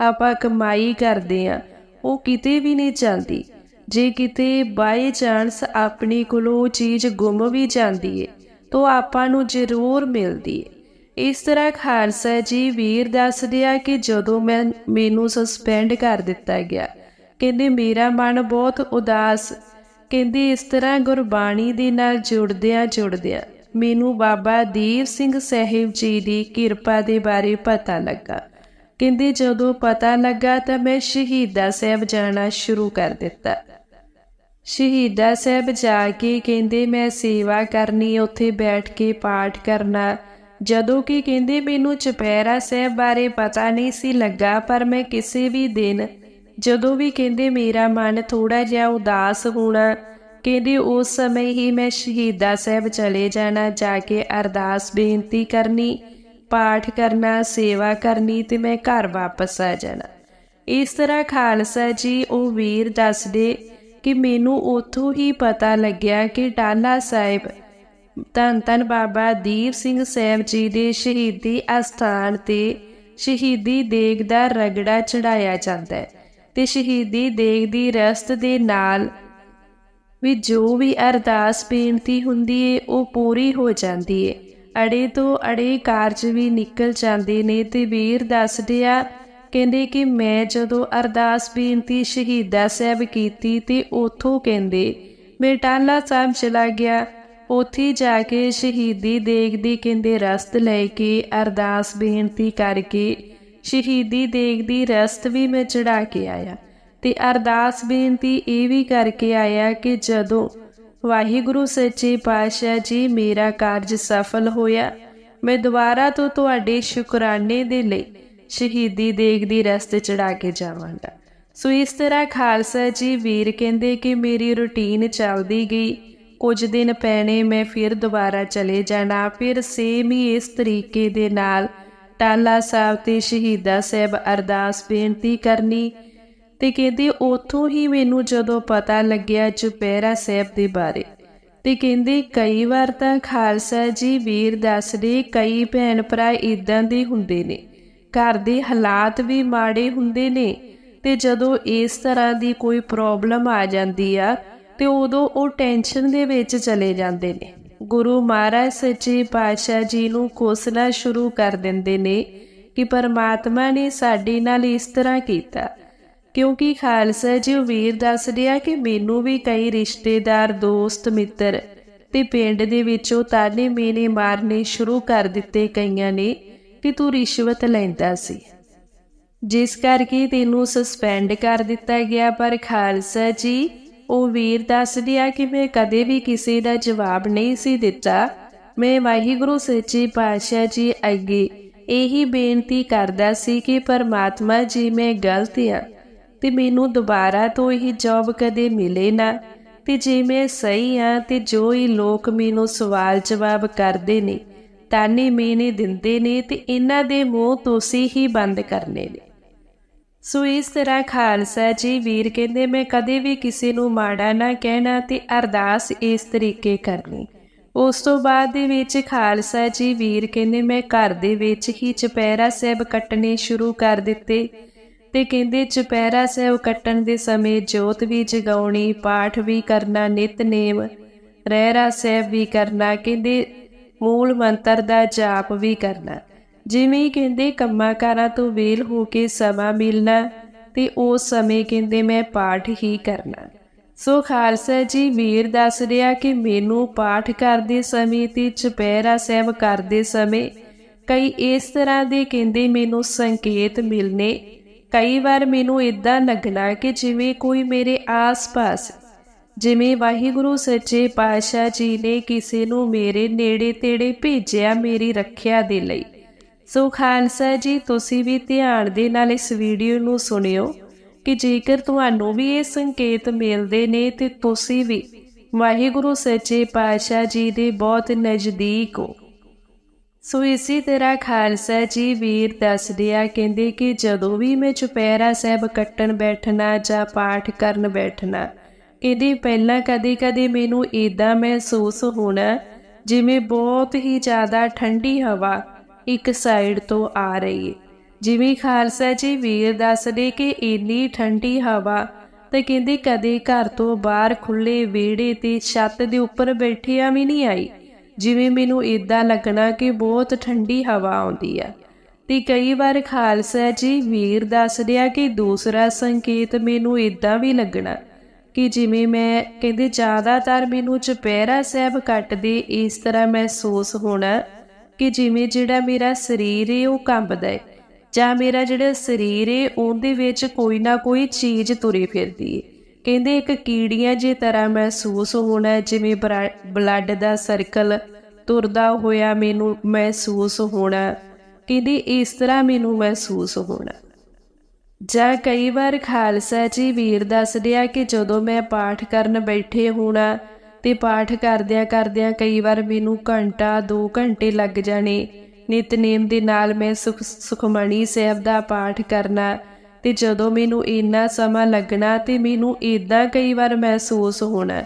ਆਪਾਂ ਕਮਾਈ ਕਰਦੇ ਆ ਉਹ ਕਿਤੇ ਵੀ ਨਹੀਂ ਜਾਂਦੀ। ਜੇ ਕਿਤੇ ਬਾਈ ਚਾਂਸ ਆਪਣੀ ਕੋਲੋਂ ਉਹ ਚੀਜ਼ ਗੁੰਮ ਵੀ ਜਾਂਦੀ ਏ, ਤਾਂ ਆਪਾਂ ਨੂੰ ਜ਼ਰੂਰ ਮਿਲਦੀ ਏ। ਇਸ ਤਰ੍ਹਾਂ ਖਾਲਸਾ ਜੀ ਵੀਰ ਦੱਸਦੇ ਆ ਕਿ ਜਦੋਂ ਮੈਂ, ਮੈਨੂੰ ਸਸਪੈਂਡ ਕਰ ਦਿੱਤਾ ਗਿਆ, ਕਹਿੰਦੇ ਮੇਰਾ ਮਨ ਬਹੁਤ ਉਦਾਸ, ਕਹਿੰਦੇ ਇਸ ਤਰ੍ਹਾਂ ਗੁਰਬਾਣੀ ਦੇ ਨਾਲ ਜੁੜਦਿਆਂ ਜੁੜਦਿਆਂ ਮੈਨੂੰ ਬਾਬਾ ਦੀਪ ਸਿੰਘ ਸਾਹਿਬ ਜੀ ਦੀ ਕਿਰਪਾ ਦੇ ਬਾਰੇ ਪਤਾ ਲੱਗਾ। ਕਹਿੰਦੇ ਜਦੋਂ ਪਤਾ ਲੱਗਾ ਤਾਂ ਮੈਂ ਸ਼ਹੀਦਾ ਸਾਹਿਬ ਜਾਣਾ ਸ਼ੁਰੂ ਕਰ ਦਿੱਤਾ। ਸ਼ਹੀਦਾ ਸਾਹਿਬ ਜਾ ਕੇ ਕਹਿੰਦੇ, ਮੈਂ ਸੇਵਾ ਕਰਨੀ ਉੱਥੇ ਬੈਠ ਕੇ ਪਾਠ ਕਰਨਾ। ਜਦੋਂ ਕਿ ਕਹਿੰਦੇ, ਮੈਨੂੰ ਚਪੈਰਾ ਸਾਹਿਬ ਬਾਰੇ ਪਤਾ ਨਹੀਂ ਸੀ ਲੱਗਾ, ਪਰ ਮੈਂ ਕਿਸੇ ਵੀ ਦਿਨ ਜਦੋਂ ਵੀ ਕਹਿੰਦੇ, ਮੇਰਾ ਮਨ ਥੋੜਾ ਜਿਹਾ ਉਦਾਸ ਹੋਣਾ, ਕਹਿੰਦੇ, ਉਸ ਸਮੇਂ ਹੀ ਮੈਂ ਸ਼ਹੀਦਾ ਸਾਹਿਬ ਚਲੇ ਜਾਣਾ, ਜਾ ਕੇ ਅਰਦਾਸ ਬੇਨਤੀ ਕਰਨੀ। ਪਾਠ ਕਰਨਾ, ਸੇਵਾ ਕਰਨੀ ਤੇ ਮੈਂ ਘਰ ਵਾਪਸ ਆ ਜਾਣਾ। ਇਸ ਤਰ੍ਹਾਂ ਖਾਲਸਾ ਜੀ, ਉਹ ਵੀਰ ਦੱਸਦੇ ਕਿ ਮੈਨੂੰ ਉਥੋਂ ਹੀ ਪਤਾ ਲੱਗਿਆ ਕਿ ਟਾਲਾ ਸਾਹਿਬ, ਧੰਨ ਧੰਨ ਬਾਬਾ ਦੀਪ ਸਿੰਘ ਸਾਹਿਬ ਜੀ ਦੇ ਸ਼ਹੀਦੀ ਅਸਥਾਨ ਤੇ ਸ਼ਹੀਦੀ ਦੇਗ ਦਾ ਰਗੜਾ ਚੜਾਇਆ ਜਾਂਦਾ ਹੈ ਤੇ ਸ਼ਹੀਦੀ ਦੇਗ ਦੀ ਰਸਤ ਦੇ ਨਾਲ ਵੀ ਜੋ ਵੀ ਅਰਦਾਸ ਬੇਨਤੀ ਹੁੰਦੀ ਏ, ਉਹ ਪੂਰੀ ਹੋ ਜਾਂਦੀ ਏ। ਅੜੇ ਤੋਂ ਅੜੇ ਕਾਰਜ ਵੀ ਨਿਕਲ ਜਾਂਦੇ ਨੇ ਤੇ ਵੀਰ ਦੱਸਦੇ ਆ, ਕਹਿੰਦੇ ਕਿ ਮੈਂ ਜਦੋਂ ਅਰਦਾਸ ਬੇਨਤੀ ਸ਼ਹੀਦਾ ਸਾਹਿਬ ਕੀਤੀ ਤੇ ਉਥੋਂ ਕਹਿੰਦੇ, ਮੈਂ ਸਾਹਿਬ ਚਲਾ ਗਿਆ। ਉੱਥੇ ਜਾ ਕੇ ਸ਼ਹੀਦੀ ਦੇਗ ਦੀ ਕਹਿੰਦੇ ਰਸਤ ਲੈ ਕੇ ਅਰਦਾਸ ਬੇਨਤੀ ਕਰਕੇ ਸ਼ਹੀਦੀ ਦੇਗ ਦੀ ਰਸਤ ਵੀ ਮੈਂ ਚੜਾ ਕੇ ਆਇਆ। ਤੇ ਅਰਦਾਸ ਬੇਨਤੀ ਇਹ ਵੀ ਕਰਕੇ ਆਇਆ ਕਿ ਜਦੋਂ ਵਾਹਿਗੁਰੂ ਸੱਚੇ ਪਾਤਸ਼ਾਹ ਜੀ, ਮੇਰਾ ਕਾਰਜ ਸਫਲ ਹੋਇਆ। ਮੈਂ ਦੁਬਾਰਾ ਤੋਂ ਤੁਹਾਡੇ ਸ਼ੁਕਰਾਨੇ ਦੇ ਲਈ ਸ਼ਹੀਦੀ ਦੇਗ ਦੀ ਰਸਤੇ ਚੜਾ ਕੇ ਜਾਵਾਂਗਾ। ਸੋ ਇਸ ਤਰ੍ਹਾਂ ਖਾਲਸਾ ਜੀ, ਵੀਰ ਕਹਿੰਦੇ ਕਿ ਮੇਰੀ ਰੁਟੀਨ ਚੱਲਦੀ ਗਈ। ਕੁਝ ਦਿਨ ਪੈਣੇ ਮੈਂ ਫਿਰ ਦੁਬਾਰਾ ਚਲੇ ਜਾਣਾ। ਫਿਰ ਸੇਮ ਹੀ ਇਸ ਤਰੀਕੇ ਦੇ ਨਾਲ ਟਾਲਾ ਸਾਹਿਬ ਤੇ ਸ਼ਹੀਦਾ ਸਾਹਿਬ ਅਰਦਾਸ ਬੇਨਤੀ ਕਰਨੀ। ਤੇ ਕਹਿੰਦੇ ਉਥੋਂ ਹੀ ਮੈਨੂੰ ਜਦੋਂ ਪਤਾ ਲੱਗਿਆ ਚੁਪਹਿਰਾ ਸਾਹਿਬ ਦੇ ਬਾਰੇ। ਤੇ ਕਹਿੰਦੇ ਕਈ ਵਾਰ ਤਾਂ ਖਾਲਸਾ ਜੀ ਵੀਰ ਦੱਸਦੇ ਕਈ ਭੈਣ ਭਰਾ ਇਦਾਂ ਦੇ ਹੁੰਦੇ ਨੇ। ਘਰ ਦੇ ਹਾਲਾਤ ਵੀ ਮਾੜੇ ਹੁੰਦੇ ਨੇ ਤੇ ਜਦੋਂ ਇਸ ਤਰ੍ਹਾਂ ਦੀ ਕੋਈ ਪ੍ਰੋਬਲਮ ਆ ਜਾਂਦੀ ਆ ਤੇ ਉਦੋਂ ਉਹ ਟੈਨਸ਼ਨ ਦੇ ਵਿੱਚ ਚਲੇ ਜਾਂਦੇ ਨੇ। ਗੁਰੂ ਮਹਾਰਾਜ ਸੱਚੇ ਪਾਤਸ਼ਾਹ ਜੀ ਨੂੰ ਕੋਸਣਾ ਸ਼ੁਰੂ ਕਰ ਦਿੰਦੇ ਨੇ ਕਿ ਪਰਮਾਤਮਾ ਨੇ ਸਾਡੇ ਨਾਲ ਇਸ ਤਰ੍ਹਾਂ ਕੀਤਾ। ਕਿਉਂਕਿ ਖਾਲਸਾ ਜੀ ਉਹ ਵੀਰ ਦੱਸਦੇ ਆ ਕਿ ਮੈਨੂੰ ਵੀ ਕਈ ਰਿਸ਼ਤੇਦਾਰ, ਦੋਸਤ, ਮਿੱਤਰ ਤੇ ਪਿੰਡ ਦੇ ਵਿੱਚੋਂ ਤਾਨੇ ਮੇਨੇ ਮਾਰਨੇ ਸ਼ੁਰੂ ਕਰ ਦਿੱਤੇ ਕਈਆਂ ਨੇ ਕਿ ਤੂੰ ਰਿਸ਼ਵਤ ਲੈਂਦਾ ਸੀ। ਜਿਸ ਕਰਕੇ ਤੈਨੂੰ ਸਸਪੈਂਡ ਕਰ ਦਿੱਤਾ ਗਿਆ। ਪਰ ਖਾਲਸਾ ਜੀ, ਉਹ ਵੀਰ ਦੱਸਦੇ ਆ ਕਿ ਮੈਂ ਕਦੇ ਵੀ ਕਿਸੇ ਦਾ ਜਵਾਬ ਨਹੀਂ ਸੀ ਦਿੱਤਾ। ਮੈਂ ਵਾਹਿਗੁਰੂ ਸੱਚੇ ਪਾਤਸ਼ਾਹ ਜੀ ਅੱਗੇ ਇਹੀ ਬੇਨਤੀ ਕਰਦਾ ਸੀ ਕਿ ਪਰਮਾਤਮਾ ਜੀ, ਮੈਂ ਗਲਤ ਹਾਂ। ਤੇ ਮੈਨੂੰ ਦੁਬਾਰਾ ਤੋਂ ਇਹ ਜੌਬ ਕਦੇ ਮਿਲੇ ਨਾ। ਤੇ ਜੇ ਮੈਂ ਸਹੀ ਹਾਂ ਤੇ ਜੋ ਹੀ ਲੋਕ ਮੈਨੂੰ ਸਵਾਲ ਜਵਾਬ ਕਰਦੇ ਨੇ, ਤਾਨੇ ਮੇਨੇ ਦਿੰਦੇ ਨੇ ਤੇ ਇਹਨਾਂ ਦੇ ਮੂੰਹ ਤੁਸੀਂ ਹੀ ਬੰਦ ਕਰਨੇ ਨੇ। ਸੋ ਇਸ ਤਰ੍ਹਾਂ ਖਾਲਸਾ ਜੀ ਵੀਰ ਕਹਿੰਦੇ, ਮੈਂ ਕਦੇ ਵੀ ਕਿਸੇ ਨੂੰ ਮਾੜਾ ਨਾ ਕਹਿਣਾ ਤੇ ਅਰਦਾਸ ਇਸ ਤਰੀਕੇ ਕਰਨੀ। ਉਸ ਤੋਂ ਬਾਅਦ ਦੇ ਵਿੱਚ ਖਾਲਸਾ ਜੀ ਵੀਰ ਕਹਿੰਦੇ, ਮੈਂ ਘਰ ਦੇ ਵਿੱਚ ਹੀ ਚਪੈਰਾ ਸਾਹਿਬ ਕੱਟਣੇ ਸ਼ੁਰੂ ਕਰ ਦਿੱਤੇ। ਤੇ ਕਹਿੰਦੇ ਚੁਪਹਿਰਾ ਸਾਹਿਬ ਕੱਟਣ ਦੇ ਸਮੇਂ ਜੋਤ ਵੀ ਜਗਾਉਣੀ, ਪਾਠ ਵੀ ਕਰਨਾ ਨਿਤਨੇਮ, ਰਹਿਰਾ ਸਾਹਿਬ ਵੀ ਕਰਨਾ, ਕਹਿੰਦੇ ਮੂਲ ਮੰਤਰ ਦਾ ਜਾਪ ਵੀ ਕਰਨਾ। ਜਿਵੇਂ ਕਹਿੰਦੇ ਕੰਮਾਂ ਤੋਂ ਵੇਲ ਹੋ ਕੇ ਸਮਾਂ ਮਿਲਣਾ ਤੇ ਉਸ ਸਮੇਂ ਕਹਿੰਦੇ ਮੈਂ ਪਾਠ ਹੀ ਕਰਨਾ। ਸੋ ਖਾਲਸਾ ਜੀ, ਵੀਰ ਦੱਸ ਰਿਹਾ ਕਿ ਮੈਨੂੰ ਪਾਠ ਕਰਦੇ ਸਮੇਂ ਤੇ ਚੁਪਹਿਰਾ ਸਾਹਿਬ ਕਰਦੇ ਸਮੇਂ ਕਈ ਇਸ ਤਰ੍ਹਾਂ ਦੇ ਕਹਿੰਦੇ ਮੈਨੂੰ ਸੰਕੇਤ ਮਿਲਨੇ ਕਈ ਵਾਰ ਮੈਨੂੰ ਇਦਾਂ ਲੱਗਣਾ ਕਿ ਜਿਵੇਂ ਕੋਈ ਮੇਰੇ ਆਸ-ਪਾਸ, ਜਿਵੇਂ ਵਾਹਿਗੁਰੂ ਸੱਚੇ ਪਾਤਸ਼ਾਹ ਜੀ ਨੇ ਕਿਸੇ ਨੂੰ ਮੇਰੇ ਨੇੜੇ ਤੇੜੇ ਭੇਜਿਆ ਮੇਰੀ ਰੱਖਿਆ ਦੇ ਲਈ। ਸੋ ਖਾਲਸਾ ਜੀ, ਤੁਸੀਂ ਵੀ ਧਿਆਨ ਦੇ ਨਾਲ ਇਸ ਵੀਡੀਓ ਨੂੰ ਸੁਣਿਓ ਕਿ ਜੇਕਰ ਤੁਹਾਨੂੰ ਵੀ ਇਹ ਸੰਕੇਤ ਮਿਲਦੇ ਨੇ ਤੇ ਤੁਸੀਂ ਵੀ ਵਾਹਿਗੁਰੂ ਸੱਚੇ ਪਾਤਸ਼ਾਹ ਜੀ ਦੇ ਬਹੁਤ ਨਜ਼ਦੀਕ ਹੋ। ਸੋ ਇਸੇ ਤਰ੍ਹਾਂ ਖਾਲਸਾ ਜੀ ਵੀਰ ਦੱਸਦੇ ਆ ਕਹਿੰਦੇ ਕਿ ਜਦੋਂ ਵੀ ਮੈਂ ਚੁਪਹਿਰਾ ਸਾਹਿਬ ਕੱਟਣ ਬੈਠਣਾ ਜਾਂ ਪਾਠ ਕਰਨ ਬੈਠਣਾ, ਇਹਦੇ ਪਹਿਲਾਂ ਕਦੇ-ਕਦੇ ਮੈਨੂੰ ਇਦਾਂ ਮਹਿਸੂਸ ਹੋਣਾ ਜਿਵੇਂ ਬਹੁਤ ਹੀ ਜ਼ਿਆਦਾ ਠੰਡੀ ਹਵਾ ਇੱਕ ਸਾਈਡ ਤੋਂ ਆ ਰਹੀ ਹੈ ਜਿਵੇਂ ਖਾਲਸਾ ਜੀ ਵੀਰ ਦੱਸਦੇ ਕਿ ਇੰਨੀ ਠੰਡੀ ਹਵਾ ਤੇ ਕਹਿੰਦੇ ਕਦੇ ਘਰ ਤੋਂ ਬਾਹਰ ਖੁੱਲੇ ਵਿਹੜੇ ਤੇ ਛੱਤ ਦੇ ਉੱਪਰ ਬੈਠਿਆ ਵੀ ਨਹੀਂ ਆਈ। ਜਿਵੇਂ ਮੈਨੂੰ ਇਦਾਂ ਲੱਗਣਾ ਕਿ ਬਹੁਤ ਠੰਡੀ ਹਵਾ ਆਉਂਦੀ ਆ। ਤੇ ਕਈ ਵਾਰ ਖਾਲਸਾ ਜੀ ਵੀਰ ਦੱਸਦੇ ਆ ਕਿ ਦੂਸਰਾ ਸੰਕੇਤ ਮੈਨੂੰ ਇਦਾਂ ਵੀ ਲੱਗਣਾ ਕਿ ਜਿਵੇਂ ਮੈਂ ਕਹਿੰਦੇ ਜ਼ਿਆਦਾਤਰ ਮੈਨੂੰ ਚੁਪਹਿਰਾ ਸਾਹਿਬ ਕੱਟਦੇ ਇਸ ਤਰ੍ਹਾਂ ਮਹਿਸੂਸ ਹੋਣਾ ਕਿ ਜਿਵੇਂ ਜਿਹੜਾ ਮੇਰਾ ਸਰੀਰ ਏ ਉਹ ਕੰਬਦਾ ਹੈ ਜਾਂ ਮੇਰਾ ਜਿਹੜਾ ਸਰੀਰ ਏ ਉਹਦੇ ਵਿੱਚ ਕੋਈ ਨਾ ਕੋਈ ਚੀਜ਼ ਤੁਰੇ ਫਿਰਦੀ ਹੈ ਕਹਿੰਦੇ ਇੱਕ ਕੀੜੀਆਂ ਜੇ ਤਰ੍ਹਾਂ ਮਹਿਸੂਸ ਹੋਣਾ ਜਿਵੇਂ ਬਲੱਡ ਦਾ ਸਰਕਲ ਤੁਰਦਾ ਹੋਇਆ ਮੈਨੂੰ ਮਹਿਸੂਸ ਹੋਣਾ ਕਹਿੰਦੇ ਇਸ ਤਰ੍ਹਾਂ ਮੈਨੂੰ ਮਹਿਸੂਸ ਹੋਣਾ ਜਾਂ ਕਈ ਵਾਰ ਖਾਲਸਾ ਜੀ ਵੀਰ ਦੱਸਦੇ ਆ ਕਿ ਜਦੋਂ ਮੈਂ ਪਾਠ ਕਰਨ ਬੈਠੇ ਹੋਣਾ ਤੇ ਪਾਠ ਕਰਦਿਆਂ ਕਰਦਿਆਂ ਕਈ ਵਾਰ ਮੈਨੂੰ ਘੰਟਾ 2 ਘੰਟੇ ਲੱਗ ਜਾਣੇ। ਨਿਤਨੇਮ ਦੇ ਨਾਲ ਮੈਂ ਸੁਖ, ਸੁਖਮਣੀ ਸਾਹਿਬ ਦਾ ਪਾਠ ਕਰਨਾ ਤੇ ਜਦੋਂ ਮੈਨੂੰ ਇੰਨਾ ਸਮਾਂ ਲੱਗਣਾ ਤੇ ਮੈਨੂੰ ਇਦਾਂ ਕਈ ਵਾਰ ਮਹਿਸੂਸ ਹੋਣਾ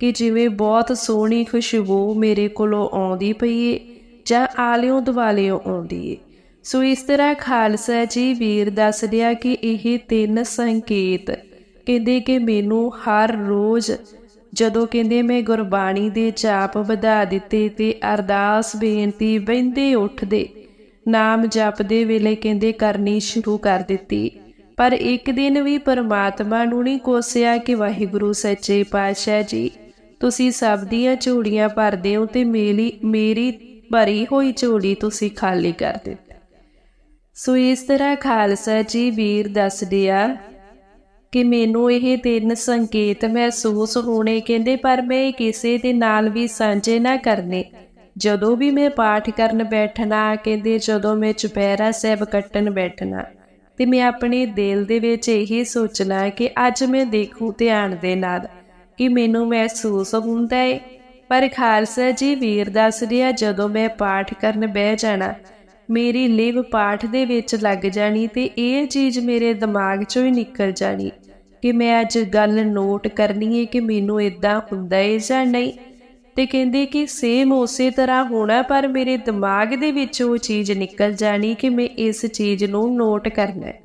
ਕਿ ਜਿਵੇਂ ਬਹੁਤ ਸੋਹਣੀ ਖੁਸ਼ਬੂ ਮੇਰੇ ਕੋਲੋਂ ਆਉਂਦੀ ਪਈ ਏ ਜਾਂ ਆਲਿਓ ਦੁਆਲਿਓ ਆਉਂਦੀ ਏ। ਸੋ ਇਸ ਤਰ੍ਹਾਂ ਖਾਲਸਾ ਜੀ ਵੀਰ ਦੱਸਦੇ ਆ ਕਿ ਇਹ ਤਿੰਨ ਸੰਕੇਤ ਕਹਿੰਦੇ ਕਿ ਮੈਨੂੰ ਹਰ ਰੋਜ਼ ਜਦੋਂ ਕਹਿੰਦੇ ਮੈਂ ਗੁਰਬਾਣੀ ਦੇ ਚਾਪ ਵਧਾ ਦਿੱਤੇ ਤੇ ਅਰਦਾਸ, ਬੇਨਤੀ ਬੈੰਦੇ ਉੱਠਦੇ, ਨਾਮ ਜਪਦੇ ਵੇਲੇ ਕਹਿੰਦੇ ਕਰਨੀ ਸ਼ੁਰੂ ਕਰ ਦਿੱਤੀ। ਪਰ ਇੱਕ ਦਿਨ ਵੀ ਪਰਮਾਤਮਾ ਨੂੰ ਨਹੀਂ ਕੋਸਿਆ ਕਿ ਵਾਹਿਗੁਰੂ ਸੱਚੇ ਪਾਤਸ਼ਾਹ ਜੀ, ਤੁਸੀਂ ਸਭ ਦੀਆਂ ਝੋਲੀਆਂ ਭਰਦੇ ਹੋ ਤੇ ਮੇਰੀ ਮੇਰੀ ਭਰੀ ਹੋਈ ਝੋਲੀ ਤੁਸੀਂ ਖਾਲੀ ਕਰ ਦਿੱਤੀ। ਸੋ ਇਸ ਤਰ੍ਹਾਂ ਖਾਲਸਾ ਜੀ ਵੀਰ ਦੱਸਦੇ ਆ ਕਿ ਮੈਨੂੰ ਇਹ ਤਿੰਨ ਸੰਕੇਤ ਮਹਿਸੂਸ ਹੋਣੇ, ਕਹਿੰਦੇ, ਪਰ ਮੈਂ ਕਿਸੇ ਦੇ ਨਾਲ ਵੀ ਸਾਂਝੇ ਨਾ ਕਰਨੇ। ਜਦੋਂ ਵੀ ਮੈਂ ਪਾਠ ਕਰਨ ਬੈਠਣਾ, ਕਹਿੰਦੇ, ਜਦੋਂ ਮੈਂ ਚੁਪਹਿਰਾ ਸਾਹਿਬ ਕੱਟਣ ਬੈਠਣਾ। ਤੇ ਮੈਂ ਆਪਣੇ ਦਿਲ ਦੇ ਵਿੱਚ ਇਹੀ ਸੋਚਣਾ ਕਿ ਅੱਜ ਮੈਂ ਦੇਖੂ ਧਿਆਨ ਦੇ ਨਾਲ ਕਿ ਮੈਨੂੰ ਮਹਿਸੂਸ ਹੁੰਦਾ ਹੈ ਪਰ ਖਾਲਸਾ ਜੀ, ਵੀਰ ਦੱਸ ਰਿਹਾ, ਜਦੋਂ ਮੈਂ ਪਾਠ ਕਰਨ ਬਹਿ ਜਾਣਾ, ਮੇਰੀ ਲਿਵ ਪਾਠ ਦੇ ਵਿੱਚ ਲੱਗ ਜਾਣੀ ਤੇ ਇਹ ਚੀਜ਼ ਮੇਰੇ ਦਿਮਾਗ 'ਚੋਂ ਹੀ ਨਿਕਲ ਜਾਣੀ ਕਿ ਮੈਂ ਅੱਜ ਗੱਲ ਨੋਟ ਕਰਨੀ ਹੈ ਕਿ ਮੈਨੂੰ ਇਦਾਂ ਹੁੰਦਾ ਹੈ ਜਾਂ ਨਹੀਂ। ਤੇ ਕਹਿੰਦੇ ਕਿ ਸੇਮ ਉਸੇ ਤਰ੍ਹਾਂ ਹੋਣਾ, ਪਰ ਮੇਰੇ ਦਿਮਾਗ ਦੇ ਵਿੱਚ ਉਹ ਚੀਜ਼ ਨਿਕਲ ਜਾਣੀ ਕਿ ਮੈਂ ਇਸ ਚੀਜ਼ ਨੂੰ ਨੋਟ ਕਰਨਾ ਹੈ।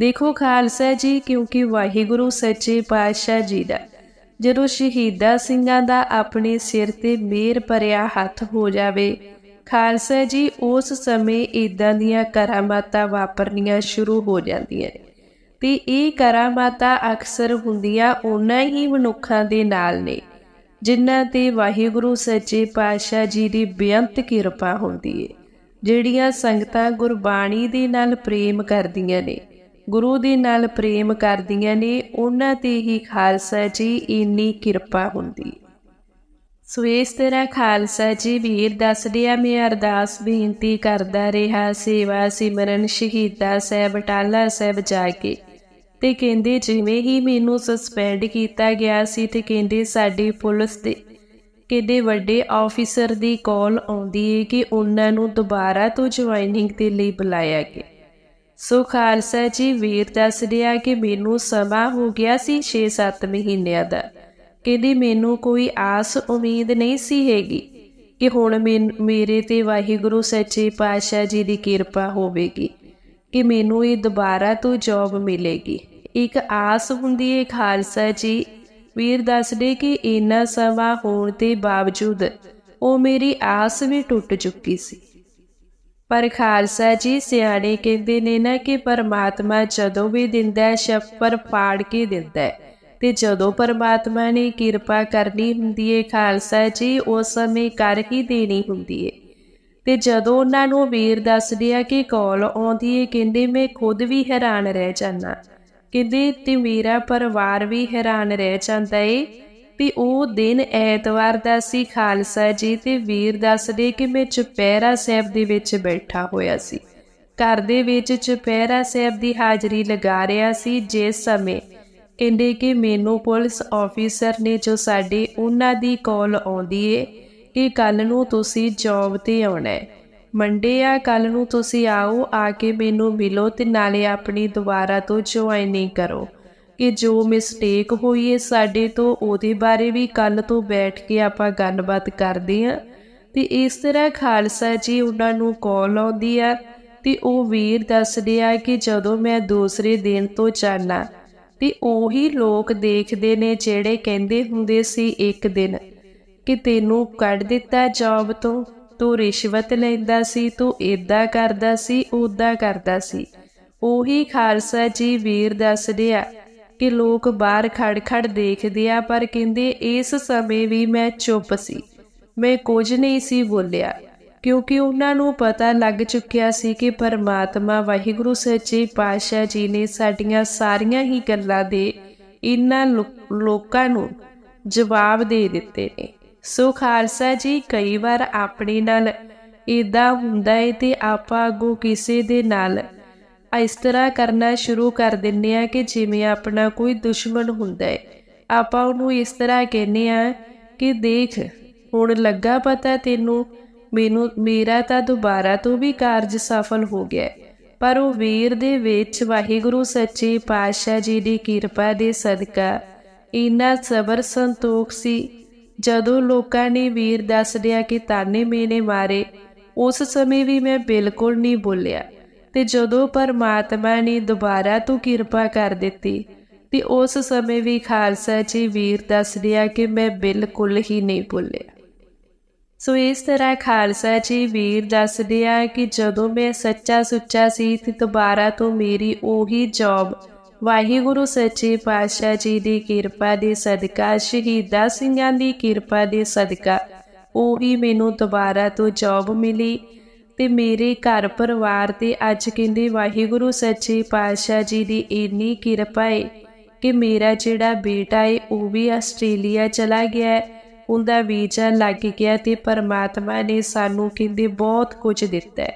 ਦੇਖੋ ਖਾਲਸਾ ਜੀ, ਕਿਉਂਕਿ ਵਾਹਿਗੁਰੂ ਸੱਚੇ ਪਾਤਸ਼ਾਹ ਜੀ ਦਾ। ਜਦੋਂ ਸ਼ਹੀਦਾ ਸਿੰਘਾਂ ਦਾ ਆਪਣੇ ਸਿਰ ਤੇ ਮੇਰ ਭਰਿਆ ਹੱਥ ਹੋ ਜਾਵੇ, ਖਾਲਸਾ ਜੀ ਉਸ ਸਮੇਂ ਇਦਾਂ ਦੀਆਂ ਕਰਾਮਾਤਾਂ ਵਾਪਰਨੀਆਂ ਸ਼ੁਰੂ ਹੋ ਜਾਂਦੀਆਂ ਨੇ। ਤੇ ਇਹ ਕਰਾਮਾਤਾਂ ਅਕਸਰ ਹੁੰਦੀਆਂ ਉਹਨਾਂ ਹੀ ਮਨੁੱਖਾਂ ਦੇ ਨਾਲ ਨੇ। ਜਿਨ੍ਹਾਂ ਤੇ ਵਾਹਿਗੁਰੂ ਸੱਚੇ ਪਾਤਸ਼ਾਹ ਜੀ ਦੀ ਬੇਅੰਤ ਕਿਰਪਾ ਹੁੰਦੀ ਏ, ਜਿਹੜੀਆਂ ਸੰਗਤਾਂ ਗੁਰਬਾਣੀ ਦੇ ਨਾਲ ਪ੍ਰੇਮ ਕਰਦੀਆਂ ਨੇ, ਗੁਰੂ ਦੇ ਨਾਲ ਪ੍ਰੇਮ ਕਰਦੀਆਂ ਨੇ, ਉਹਨਾਂ ਤੇ ਹੀ ਖਾਲਸਾ ਜੀ ਇੰਨੀ ਕਿਰਪਾ ਹੁੰਦੀ ਸੋ ਇਸ ਤਰ੍ਹਾਂ ਖਾਲਸਾ ਜੀ ਵੀਰ ਦੱਸਦੇ ਆ, ਮੈਂ ਅਰਦਾਸ ਬੇਨਤੀ ਕਰਦਾ ਰਿਹਾ, ਸੇਵਾ ਸਿਮਰਨ ਸ਼ਹੀਦਾ ਸਾਹਿਬ ਟਾਲਾ ਸਾਹਿਬ ਜਾ ਕੇ ਤੇ ਕਹਿੰਦੇ ਜਿਵੇਂ ਹੀ ਮੈਨੂੰ ਸਸਪੈਂਡ ਕੀਤਾ ਗਿਆ ਸੀ ਤੇ ਕਹਿੰਦੇ ਸਾਡੀ ਪੁਲਿਸ ਦੇ ਕਿਤੇ ਵੱਡੇ ਆਫੀਸਰ ਦੀ ਕਾਲ ਆਉਂਦੀ ਹੈ ਕਿ ਉਹਨਾਂ ਨੂੰ ਦੁਬਾਰਾ ਤੋਂ ਜੁਆਇਨਿੰਗ ਦੇ ਲਈ ਬੁਲਾਇਆ ਗਿਆ। ਸੋ ਖਾਲਸਾ ਜੀ, ਵੀਰ ਦੱਸ ਰਿਹਾ ਕਿ ਮੈਨੂੰ ਸਮਾਂ ਹੋ ਗਿਆ ਸੀ 6-7 ਮਹੀਨਿਆਂ ਦਾ। ਕਹਿੰਦੇ ਮੈਨੂੰ ਕੋਈ ਆਸ ਉਮੀਦ ਨਹੀਂ ਸੀ ਹੈਗੀ ਕਿ ਹੁਣ ਮੇਰੇ ਤੇ ਵਾਹਿਗੁਰੂ ਸੱਚੇ ਪਾਤਸ਼ਾਹ ਜੀ ਦੀ ਕਿਰਪਾ ਹੋਵੇਗੀ। ਕਿ ਮੈਨੂੰ ਇਹ ਦੁਬਾਰਾ ਤੋਂ ਜੌਬ ਮਿਲੇਗੀ। ਇੱਕ ਆਸ ਹੁੰਦੀ ਹੈ ਖਾਲਸਾ ਜੀ। ਵੀਰ ਦੱਸਦੇ ਕਿ ਇੰਨਾ ਸਮਾਂ ਹੋਣ ਦੇ ਬਾਵਜੂਦ ਉਹ ਮੇਰੀ ਆਸ ਵੀ ਟੁੱਟ ਚੁੱਕੀ ਸੀ। ਪਰ ਖਾਲਸਾ ਜੀ ਸਿਆਣੇ ਕਹਿੰਦੇ ਨੇ ਨਾ ਕਿ ਪਰਮਾਤਮਾ ਜਦੋਂ ਵੀ ਦਿੰਦਾ ਹੈ, ਛੱਪਰ ਪਾੜ ਕੇ ਦਿੰਦਾ ਹੈ। ਤੇ ਜਦੋਂ ਪਰਮਾਤਮਾ ਨੇ ਕਿਰਪਾ ਕਰਨੀ ਹੁੰਦੀ ਹੈ ਖਾਲਸਾ ਜੀ, ਉਸ ਸਮੇਂ ਕਰ ਹੀ ਦੇਣੀ ਹੁੰਦੀ ਏ। ਤੇ ਜਦੋਂ ਉਹਨਾਂ ਨੂੰ ਵੀਰ ਦੱਸਦੇ ਆ ਕਿ ਕਾਲ ਆਉਂਦੀ ਏ, ਕਹਿੰਦੇ, ਮੈਂ ਖੁਦ ਵੀ ਹੈਰਾਨ ਰਹਿ ਜਾਂਦਾ। ਕਹਿੰਦੇ, ਤੇ ਮੇਰਾ ਪਰਿਵਾਰ ਵੀ ਹੈਰਾਨ ਰਹਿ ਜਾਂਦਾ ਏ। ਵੀ ਉਹ ਦਿਨ ਐਤਵਾਰ ਦਾ ਸੀ ਖਾਲਸਾ ਜੀ ਤੇ ਵੀਰ ਦੱਸਦੇ ਕਿ ਮੈਂ ਚੁਪਹਿਰਾ ਸਾਹਿਬ ਦੇ ਵਿੱਚ ਬੈਠਾ ਹੋਇਆ ਸੀ। ਘਰ ਦੇ ਵਿੱਚ ਚੁਪਹਿਰਾ ਸਾਹਿਬ ਦੀ ਹਾਜ਼ਰੀ ਲਗਾ ਰਿਹਾ ਸੀ ਜਿਸ ਸਮੇਂ ਕਹਿੰਦੇ ਕਿ ਮੈਨੂੰ ਪੁਲਿਸ ਆਫੀਸਰ ਨੇ ਜੋ ਸਾਡੇ ਉਹਨਾਂ ਦੀ ਕਾਲ ਆਉਂਦੀ ਏ ਕਿ ਕੱਲ ਨੂੰ ਤੁਸੀਂ ਜੌਬ ਤੇ ਆਉਣਾ ਹੈ। ਮੰਡੇ ਆ ਕੱਲ ਨੂੰ ਤੁਸੀਂ ਆਓ, ਆ ਕੇ ਮੈਨੂੰ ਮਿਲੋ ਤੇ ਨਾਲੇ ਆਪਣੀ ਦੁਬਾਰਾ ਤੋਂ ਜੁਆਇਨਿੰਗ ਕਰੋ। ਕਿ ਜੋ ਮਿਸਟੇਕ ਹੋਈ ਹੈ ਸਾਡੇ ਤੋਂ, ਉਹਦੇ ਬਾਰੇ ਵੀ ਕੱਲ ਤੋਂ ਬੈਠ ਕੇ ਆਪਾਂ ਗੱਲਬਾਤ ਕਰਦੇ ਆਂ ਤੇ ਇਸ ਤਰ੍ਹਾਂ ਖਾਲਸਾ ਜੀ ਉਹਨਾਂ ਨੂੰ ਕਾਲ ਆਉਂਦੀ ਆ ਤੇ ਉਹ ਵੀਰ ਦੱਸਦੇ ਆ ਕਿ ਜਦੋਂ ਮੈਂ ਦੂਸਰੇ ਦਿਨ ਤੋਂ ਜਾਣਾ ਤੇ ਉਹੀ ਲੋਕ ਦੇਖਦੇ ਨੇ ਜਿਹੜੇ ਕਹਿੰਦੇ ਹੁੰਦੇ ਸੀ ਇੱਕ ਦਿਨ। ਕਿ ਤੈਨੂੰ ਕੱਢ ਦਿੱਤਾ ਜੌਬ ਤੋਂ। ਤੂੰ ਰਿਸ਼ਵਤ ਲੈਂਦਾ ਸੀ, ਤੂੰ ਇਦਾਂ ਕਰਦਾ ਸੀ ਉਦਾਂ ਕਰਦਾ ਸੀ। ਉਹੀ ਖਾਲਸਾ ਜੀ ਵੀਰ ਦੱਸਦੇ ਆ ਕਿ ਲੋਕ ਬਾਹਰ ਖੜ-ਖੜ ਦੇਖਦੇ ਆ, ਪਰ ਕਹਿੰਦੇ ਇਸ ਸਮੇਂ ਵੀ ਮੈਂ ਚੁੱਪ ਸੀ। ਮੈਂ ਕੁਝ ਨਹੀਂ ਸੀ ਬੋਲਿਆ, ਕਿਉਂਕਿ ਉਹਨਾਂ ਨੂੰ ਪਤਾ ਲੱਗ ਚੁੱਕਿਆ ਸੀ ਕਿ ਪਰਮਾਤਮਾ ਵਾਹਿਗੁਰੂ ਸੱਚੇ ਪਾਤਸ਼ਾਹ ਜੀ ਨੇ ਸਾਡੀਆਂ ਸਾਰੀਆਂ ਹੀ ਗੱਲਾਂ ਦੇ ਇਹਨਾਂ ਲੋਕਾਂ ਨੂੰ ਜਵਾਬ ਦੇ ਦਿੱਤੇ ਨੇ। ਸੋ ਖਾਲਸਾ ਜੀ, ਕਈ ਵਾਰ ਆਪਣੇ ਨਾਲ ਇਦਾਂ ਹੁੰਦਾ ਏ ਤੇ ਆਪਾਂ ਅੱਗੋਂ ਕਿਸੇ ਦੇ ਨਾਲ ਇਸ ਤਰ੍ਹਾਂ ਕਰਨਾ ਸ਼ੁਰੂ ਕਰ ਦਿੰਨੇ ਆ ਕਿ ਜਿਵੇਂ ਆਪਣਾ ਕੋਈ ਦੁਸ਼ਮਣ ਹੁੰਦਾ ਹੈ ਆਪਾਂ ਉਹਨੂੰ ਇਸ ਤਰ੍ਹਾਂ ਕਹਿੰਨੇ ਆ ਕਿ ਦੇਖ, ਹੁਣ ਲੱਗਾ ਪਤਾ ਤੈਨੂੰ, ਮੈਨੂੰ, ਮੇਰਾ ਤਾਂ ਦੁਬਾਰਾ ਤੋਂ ਵੀ ਕਾਰਜ ਸਫਲ ਹੋ ਗਿਆ ਪਰ ਉਹ ਵੀਰ ਦੇ ਵਿੱਚ ਵਾਹਿਗੁਰੂ ਸੱਚੇ ਪਾਤਸ਼ਾਹ ਜੀ ਦੀ ਕਿਰਪਾ ਦੇ ਸਦਕਾ ਇਨਾ ਸਬਰ ਸੰਤੋਖ ਸੀ ਜਦੋਂ ਲੋਕਾਂ ਨੇ ਵੀਰ ਦੱਸ ਦਿਆ ਕਿ ਤਾਨੇ ਮੇਨੇ ਮਾਰੇ, ਉਸ ਸਮੇਂ ਵੀ ਮੈਂ ਬਿਲਕੁਲ ਨਹੀਂ ਬੋਲਿਆ। ਤੇ ਜਦੋਂ ਪਰਮਾਤਮਾ ਨੇ ਦੁਬਾਰਾ ਤੋਂ ਕਿਰਪਾ ਕਰ ਦਿੱਤੀ, ਤੇ ਉਸ ਸਮੇਂ ਵੀ ਖਾਲਸਾ ਜੀ ਵੀਰ ਦੱਸ ਦਿਆ ਕਿ ਮੈਂ ਬਿਲਕੁਲ ਹੀ ਨਹੀਂ ਬੋਲਿਆ। ਸੋ ਇਸ ਤਰ੍ਹਾਂ ਖਾਲਸਾ ਜੀ ਵੀਰ ਦੱਸਦੇ ਆ ਕਿ ਜਦੋਂ ਮੈਂ ਸੱਚਾ ਸੁੱਚਾ ਸੀ ਤੇ ਦੁਬਾਰਾ ਤੋਂ ਮੇਰੀ ਉਹੀ ਜੌਬ ਵਾਹਿਗੁਰੂ ਸੱਚੇ ਪਾਤਸ਼ਾਹ ਜੀ ਦੀ ਕਿਰਪਾ ਦੇ ਸਦਕਾ, ਸ਼ਹੀਦਾ ਸਿੰਘਾਂ ਦੀ ਕਿਰਪਾ ਦੇ ਸਦਕਾ। ਉਹੀ ਮੈਨੂੰ ਦੁਬਾਰਾ ਤੋਂ ਜੌਬ ਮਿਲੀ ਤੇ ਮੇਰੇ ਘਰ ਪਰਿਵਾਰ ਤੇ ਅੱਜ ਕਹਿੰਦੇ ਵਾਹਿਗੁਰੂ ਸੱਚੇ ਪਾਤਸ਼ਾਹ ਜੀ ਦੀ ਇੰਨੀ ਕਿਰਪਾ ਏ ਕਿ ਮੇਰਾ ਜਿਹੜਾ ਬੇਟਾ ਏ, ਉਹ ਵੀ ਆਸਟ੍ਰੇਲੀਆ ਚਲਾ ਗਿਆ ਉਹਦਾ ਵੀਜ਼ਾ ਲੱਗ ਗਿਆ ਤੇ ਪਰਮਾਤਮਾ ਨੇ ਸਾਨੂੰ ਕਹਿੰਦੇ ਬਹੁਤ ਕੁਝ ਦਿੱਤਾ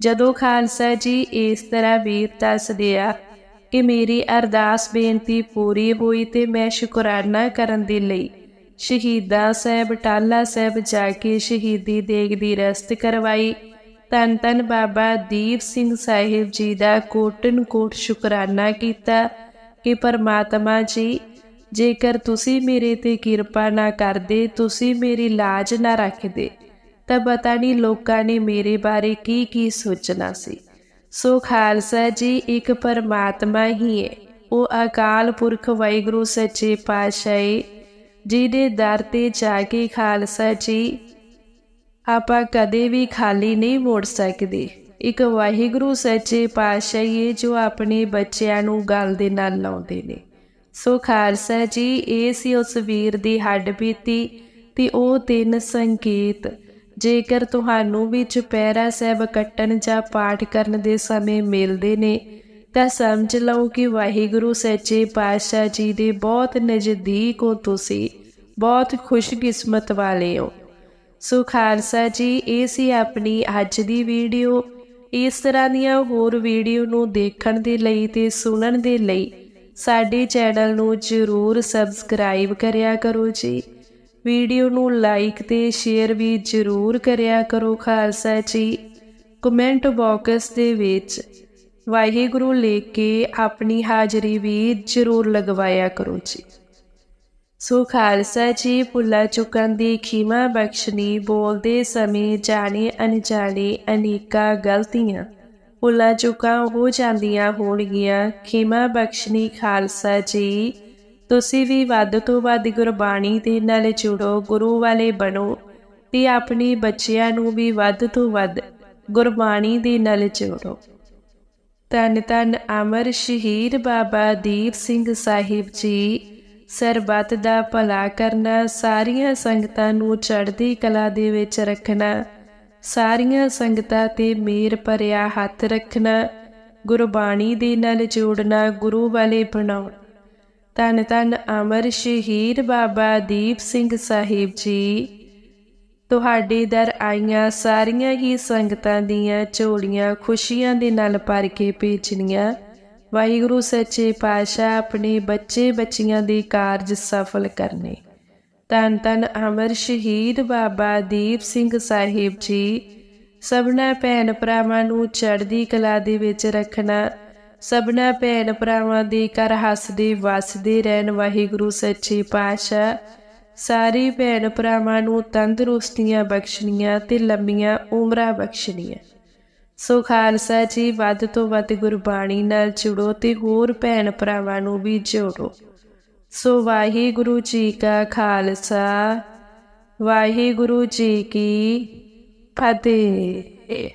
ਜਦੋਂ ਖਾਲਸਾ ਜੀ ਇਸ ਤਰ੍ਹਾਂ ਵੀਰ ਦੱਸਦੇ ਆ ਕਿ ਮੇਰੀ ਅਰਦਾਸ ਬੇਨਤੀ ਪੂਰੀ ਹੋਈ ਤੇ ਮੈਂ ਸ਼ੁਕਰਾਨਾ ਕਰਨ ਦੇ ਲਈ। ਸ਼ਹੀਦਾ ਸਾਹਿਬ, ਟਾਲਾ ਸਾਹਿਬ ਜਾ ਕੇ ਸ਼ਹੀਦੀ ਦੇਗ ਦੀ ਰਸਤ ਕਰਵਾਈ। ਤਨ ਤਨ ਬਾਬਾ ਦੀਪ ਸਿੰਘ ਸਾਹਿਬ ਜੀ ਦਾ ਕੋਟਨ ਕੋਟ ਸ਼ੁਕਰਾਨਾ ਕੀਤਾ ਕਿ ਪਰਮਾਤਮਾ ਜੀ, ਜੇਕਰ ਤੁਸੀਂ ਮੇਰੇ ਤੇ ਕਿਰਪਾ ਨਾ ਕਰਦੇ, ਤੁਸੀਂ ਮੇਰੀ ਲਾਜ ਨਾ ਰੱਖਦੇ, ਤਾਂ ਪਤਾ ਨਹੀਂ ਲੋਕਾਂ ਨੇ ਮੇਰੇ ਬਾਰੇ ਕੀ ਕੀ ਸੋਚਣਾ ਸੀ। ਸੋ ਖਾਲਸਾ ਜੀ, ਇੱਕ ਪਰਮਾਤਮਾ ਹੀ ਹੈ ਉਹ ਅਕਾਲ ਪੁਰਖ ਵਾਹਿਗੁਰੂ ਸੱਚੇ ਪਾਤਸ਼ਾਹ, ਜਿਹਦੇ ਦਰ ਤੇ ਜਾ ਕੇ ਖਾਲਸਾ ਜੀ, ਆਪਾਂ ਕਦੇ ਵੀ ਖਾਲੀ ਨਹੀਂ ਮੋੜ ਸਕਦੇ। ਇੱਕ ਵਾਹਿਗੁਰੂ ਸੱਚੇ ਪਾਤਸ਼ਾਹ ਹੀ ਜੋ ਆਪਣੇ ਬੱਚਿਆਂ ਨੂੰ ਗੱਲ ਦੇ ਨਾਲ ਲਾਉਂਦੇ ਨੇ। ਸੋ ਖਾਲਸਾ ਜੀ, ਇਹ ਸੀ ਉਸ ਵੀਰ ਦੀ ਹੱਡ ਬੀਤੀ, ਤੇ ਉਹ ਤਿੰਨ ਸੰਕੇਤ। ਜੇਕਰ ਤੁਹਾਨੂੰ ਵੀ ਚੁਪਹਿਰਾ ਸਾਹਿਬ ਕੱਟਣ ਜਾਂ ਪਾਠ ਕਰਨ ਦੇ ਸਮੇਂ ਮਿਲਦੇ ਨੇ, ਤਾਂ ਸਮਝ ਲਓ ਕਿ ਵਾਹਿਗੁਰੂ ਸੱਚੇ ਪਾਤਸ਼ਾਹ ਜੀ ਦੇ ਬਹੁਤ ਨਜ਼ਦੀਕ ਹੋ ਤੁਸੀਂ, ਬਹੁਤ ਖੁਸ਼ਕਿਸਮਤ ਵਾਲੇ ਹੋ। ਸੋ ਖਾਲਸਾ ਜੀ, ਇਹ ਸੀ ਆਪਣੀ ਅੱਜ ਦੀ ਵੀਡੀਓ। ਇਸ ਤਰ੍ਹਾਂ ਦੀਆਂ ਹੋਰ ਵੀਡੀਓ ਨੂੰ ਦੇਖਣ ਦੇ ਲਈ ਤੇ ਸੁਣਨ ਦੇ ਲਈ ਸਾਡੇ ਚੈਨਲ ਨੂੰ ਜਰੂਰ ਸਬਸਕ੍ਰਾਈਬ ਕਰਿਆ ਕਰੋ ਜੀ। ਵੀਡੀਓ ਨੂੰ ਲਾਈਕ ਤੇ ਸ਼ੇਅਰ ਵੀ ਜਰੂਰ ਕਰਿਆ ਕਰੋ, ਖਾਲਸਾ ਜੀ। ਕਮੈਂਟ ਬਾਕਸ ਦੇ ਵਿੱਚ ਵਾਹਿਗੁਰੂ ਲੈ ਕੇ ਆਪਣੀ ਹਾਜ਼ਰੀ ਵੀ ਜਰੂਰ ਲਗਵਾਇਆ ਕਰੋ ਜੀ। ਸੋ ਖਾਲਸਾ ਜੀ, ਭੁੱਲਾ ਚੁੱਕਣ ਦੀ ਖੀਮਾ ਬਖਸ਼ਣੀ, ਬੋਲਦੇ ਸਮੇਂ ਜਾਣੇ ਅਣਜਾਣੇ ਅਨੇਕਾਂ ਗਲਤੀਆਂ, ਭੁੱਲਾ ਚੁੱਕਾਂ ਹੋ ਜਾਂਦੀਆਂ ਹੋਣਗੀਆਂ। ਖੀਮਾ ਬਖਸ਼ਣੀ ਖਾਲਸਾ ਜੀ। ਤੁਸੀਂ ਵੀ ਵੱਧ ਤੋਂ ਵੱਧ ਗੁਰਬਾਣੀ ਦੇ ਨਾਲ ਜੁੜੋ, ਗੁਰੂ ਵਾਲੇ ਬਣੋ ਤੇ ਆਪਣੇ ਬੱਚਿਆਂ ਨੂੰ ਵੀ ਵੱਧ ਤੋਂ ਵੱਧ ਗੁਰਬਾਣੀ ਦੇ ਨਾਲ ਜੋੜੋ। ਤਨ ਤਨ ਅਮਰ ਸ਼ਹੀਦ ਬਾਬਾ ਦੀਪ ਸਿੰਘ ਸਾਹਿਬ ਜੀ, ਸਰਬੱਤ ਦਾ ਭਲਾ ਕਰਨਾ, ਸਾਰੀਆਂ ਸੰਗਤਾਂ ਨੂੰ ਚੜ੍ਹਦੀ ਕਲਾ ਦੇ ਵਿੱਚ ਰੱਖਣਾ, ਸਾਰੀਆਂ ਸੰਗਤਾਂ ਤੇ ਮੇਰ ਭਰਿਆ ਹੱਥ ਰੱਖਣਾ, ਗੁਰਬਾਣੀ ਦੇ ਨਾਲ ਜੋੜਨਾ, ਗੁਰੂ ਵਾਲੇ ਬਣਾਉਣਾ। ਧੰਨ ਧੰਨ ਅਮਰ ਸ਼ਹੀਦ ਬਾਬਾ ਦੀਪ ਸਿੰਘ ਸਾਹਿਬ ਜੀ। ਤੁਹਾਡੇ ਦਰ ਆਈਆਂ ਸਾਰੀਆਂ ਹੀ ਸੰਗਤਾਂ ਦੀਆਂ ਝੋਲੀਆਂ ਖੁਸ਼ੀਆਂ ਦੇ ਨਾਲ ਭਰ ਕੇ ਭੇਜਣੀਆਂ। ਵਾਹਿਗੁਰੂ ਸੱਚੇ ਪਾਤਸ਼ਾਹ ਆਪਣੇ ਬੱਚੇ ਬੱਚੀਆਂ ਦੇ ਕਾਰਜ ਸਫਲ ਕਰਨੇ। ਧੰਨ ਧੰਨ ਅਮਰ ਸ਼ਹੀਦ ਬਾਬਾ ਦੀਪ ਸਿੰਘ ਸਾਹਿਬ ਜੀ। ਸਭਨਾ ਭੈਣ ਭਰਾਵਾਂ ਨੂੰ ਚੜ੍ਹਦੀ ਕਲਾ ਦੇ ਵਿੱਚ ਰੱਖਣਾ ਸਭਨਾ ਭੈਣ ਭਰਾਵਾਂ ਦੀ ਘਰ ਹੱਸਦੇ, ਵਸਦੇ, ਰਹਿਣ ਵਾਹਿਗੁਰੂ ਸੱਚੇ ਪਾਤਸ਼ਾਹ। ਸਾਰੀ ਭੈਣ ਭਰਾਵਾਂ ਨੂੰ ਤੰਦਰੁਸਤੀਆਂ ਬਖਸ਼ਣੀਆਂ ਤੇ ਲੰਮੀਆਂ ਉਮਰਾਂ ਬਖਸ਼ਣੀਆਂ। ਸੋ ਖਾਲਸਾ ਜੀ, ਵੱਧ ਤੋਂ ਵੱਧ ਗੁਰਬਾਣੀ ਨਾਲ ਜੁੜੋ ਤੇ ਹੋਰ ਭੈਣ ਭਰਾਵਾਂ ਨੂੰ ਵੀ ਜੋੜੋ। ਸੋ ਵਾਹਿਗੁਰੂ ਜੀ ਕਾ ਖਾਲਸਾ, ਵਾਹਿਗੁਰੂ ਜੀ ਕੀ ਫਤਿਹ।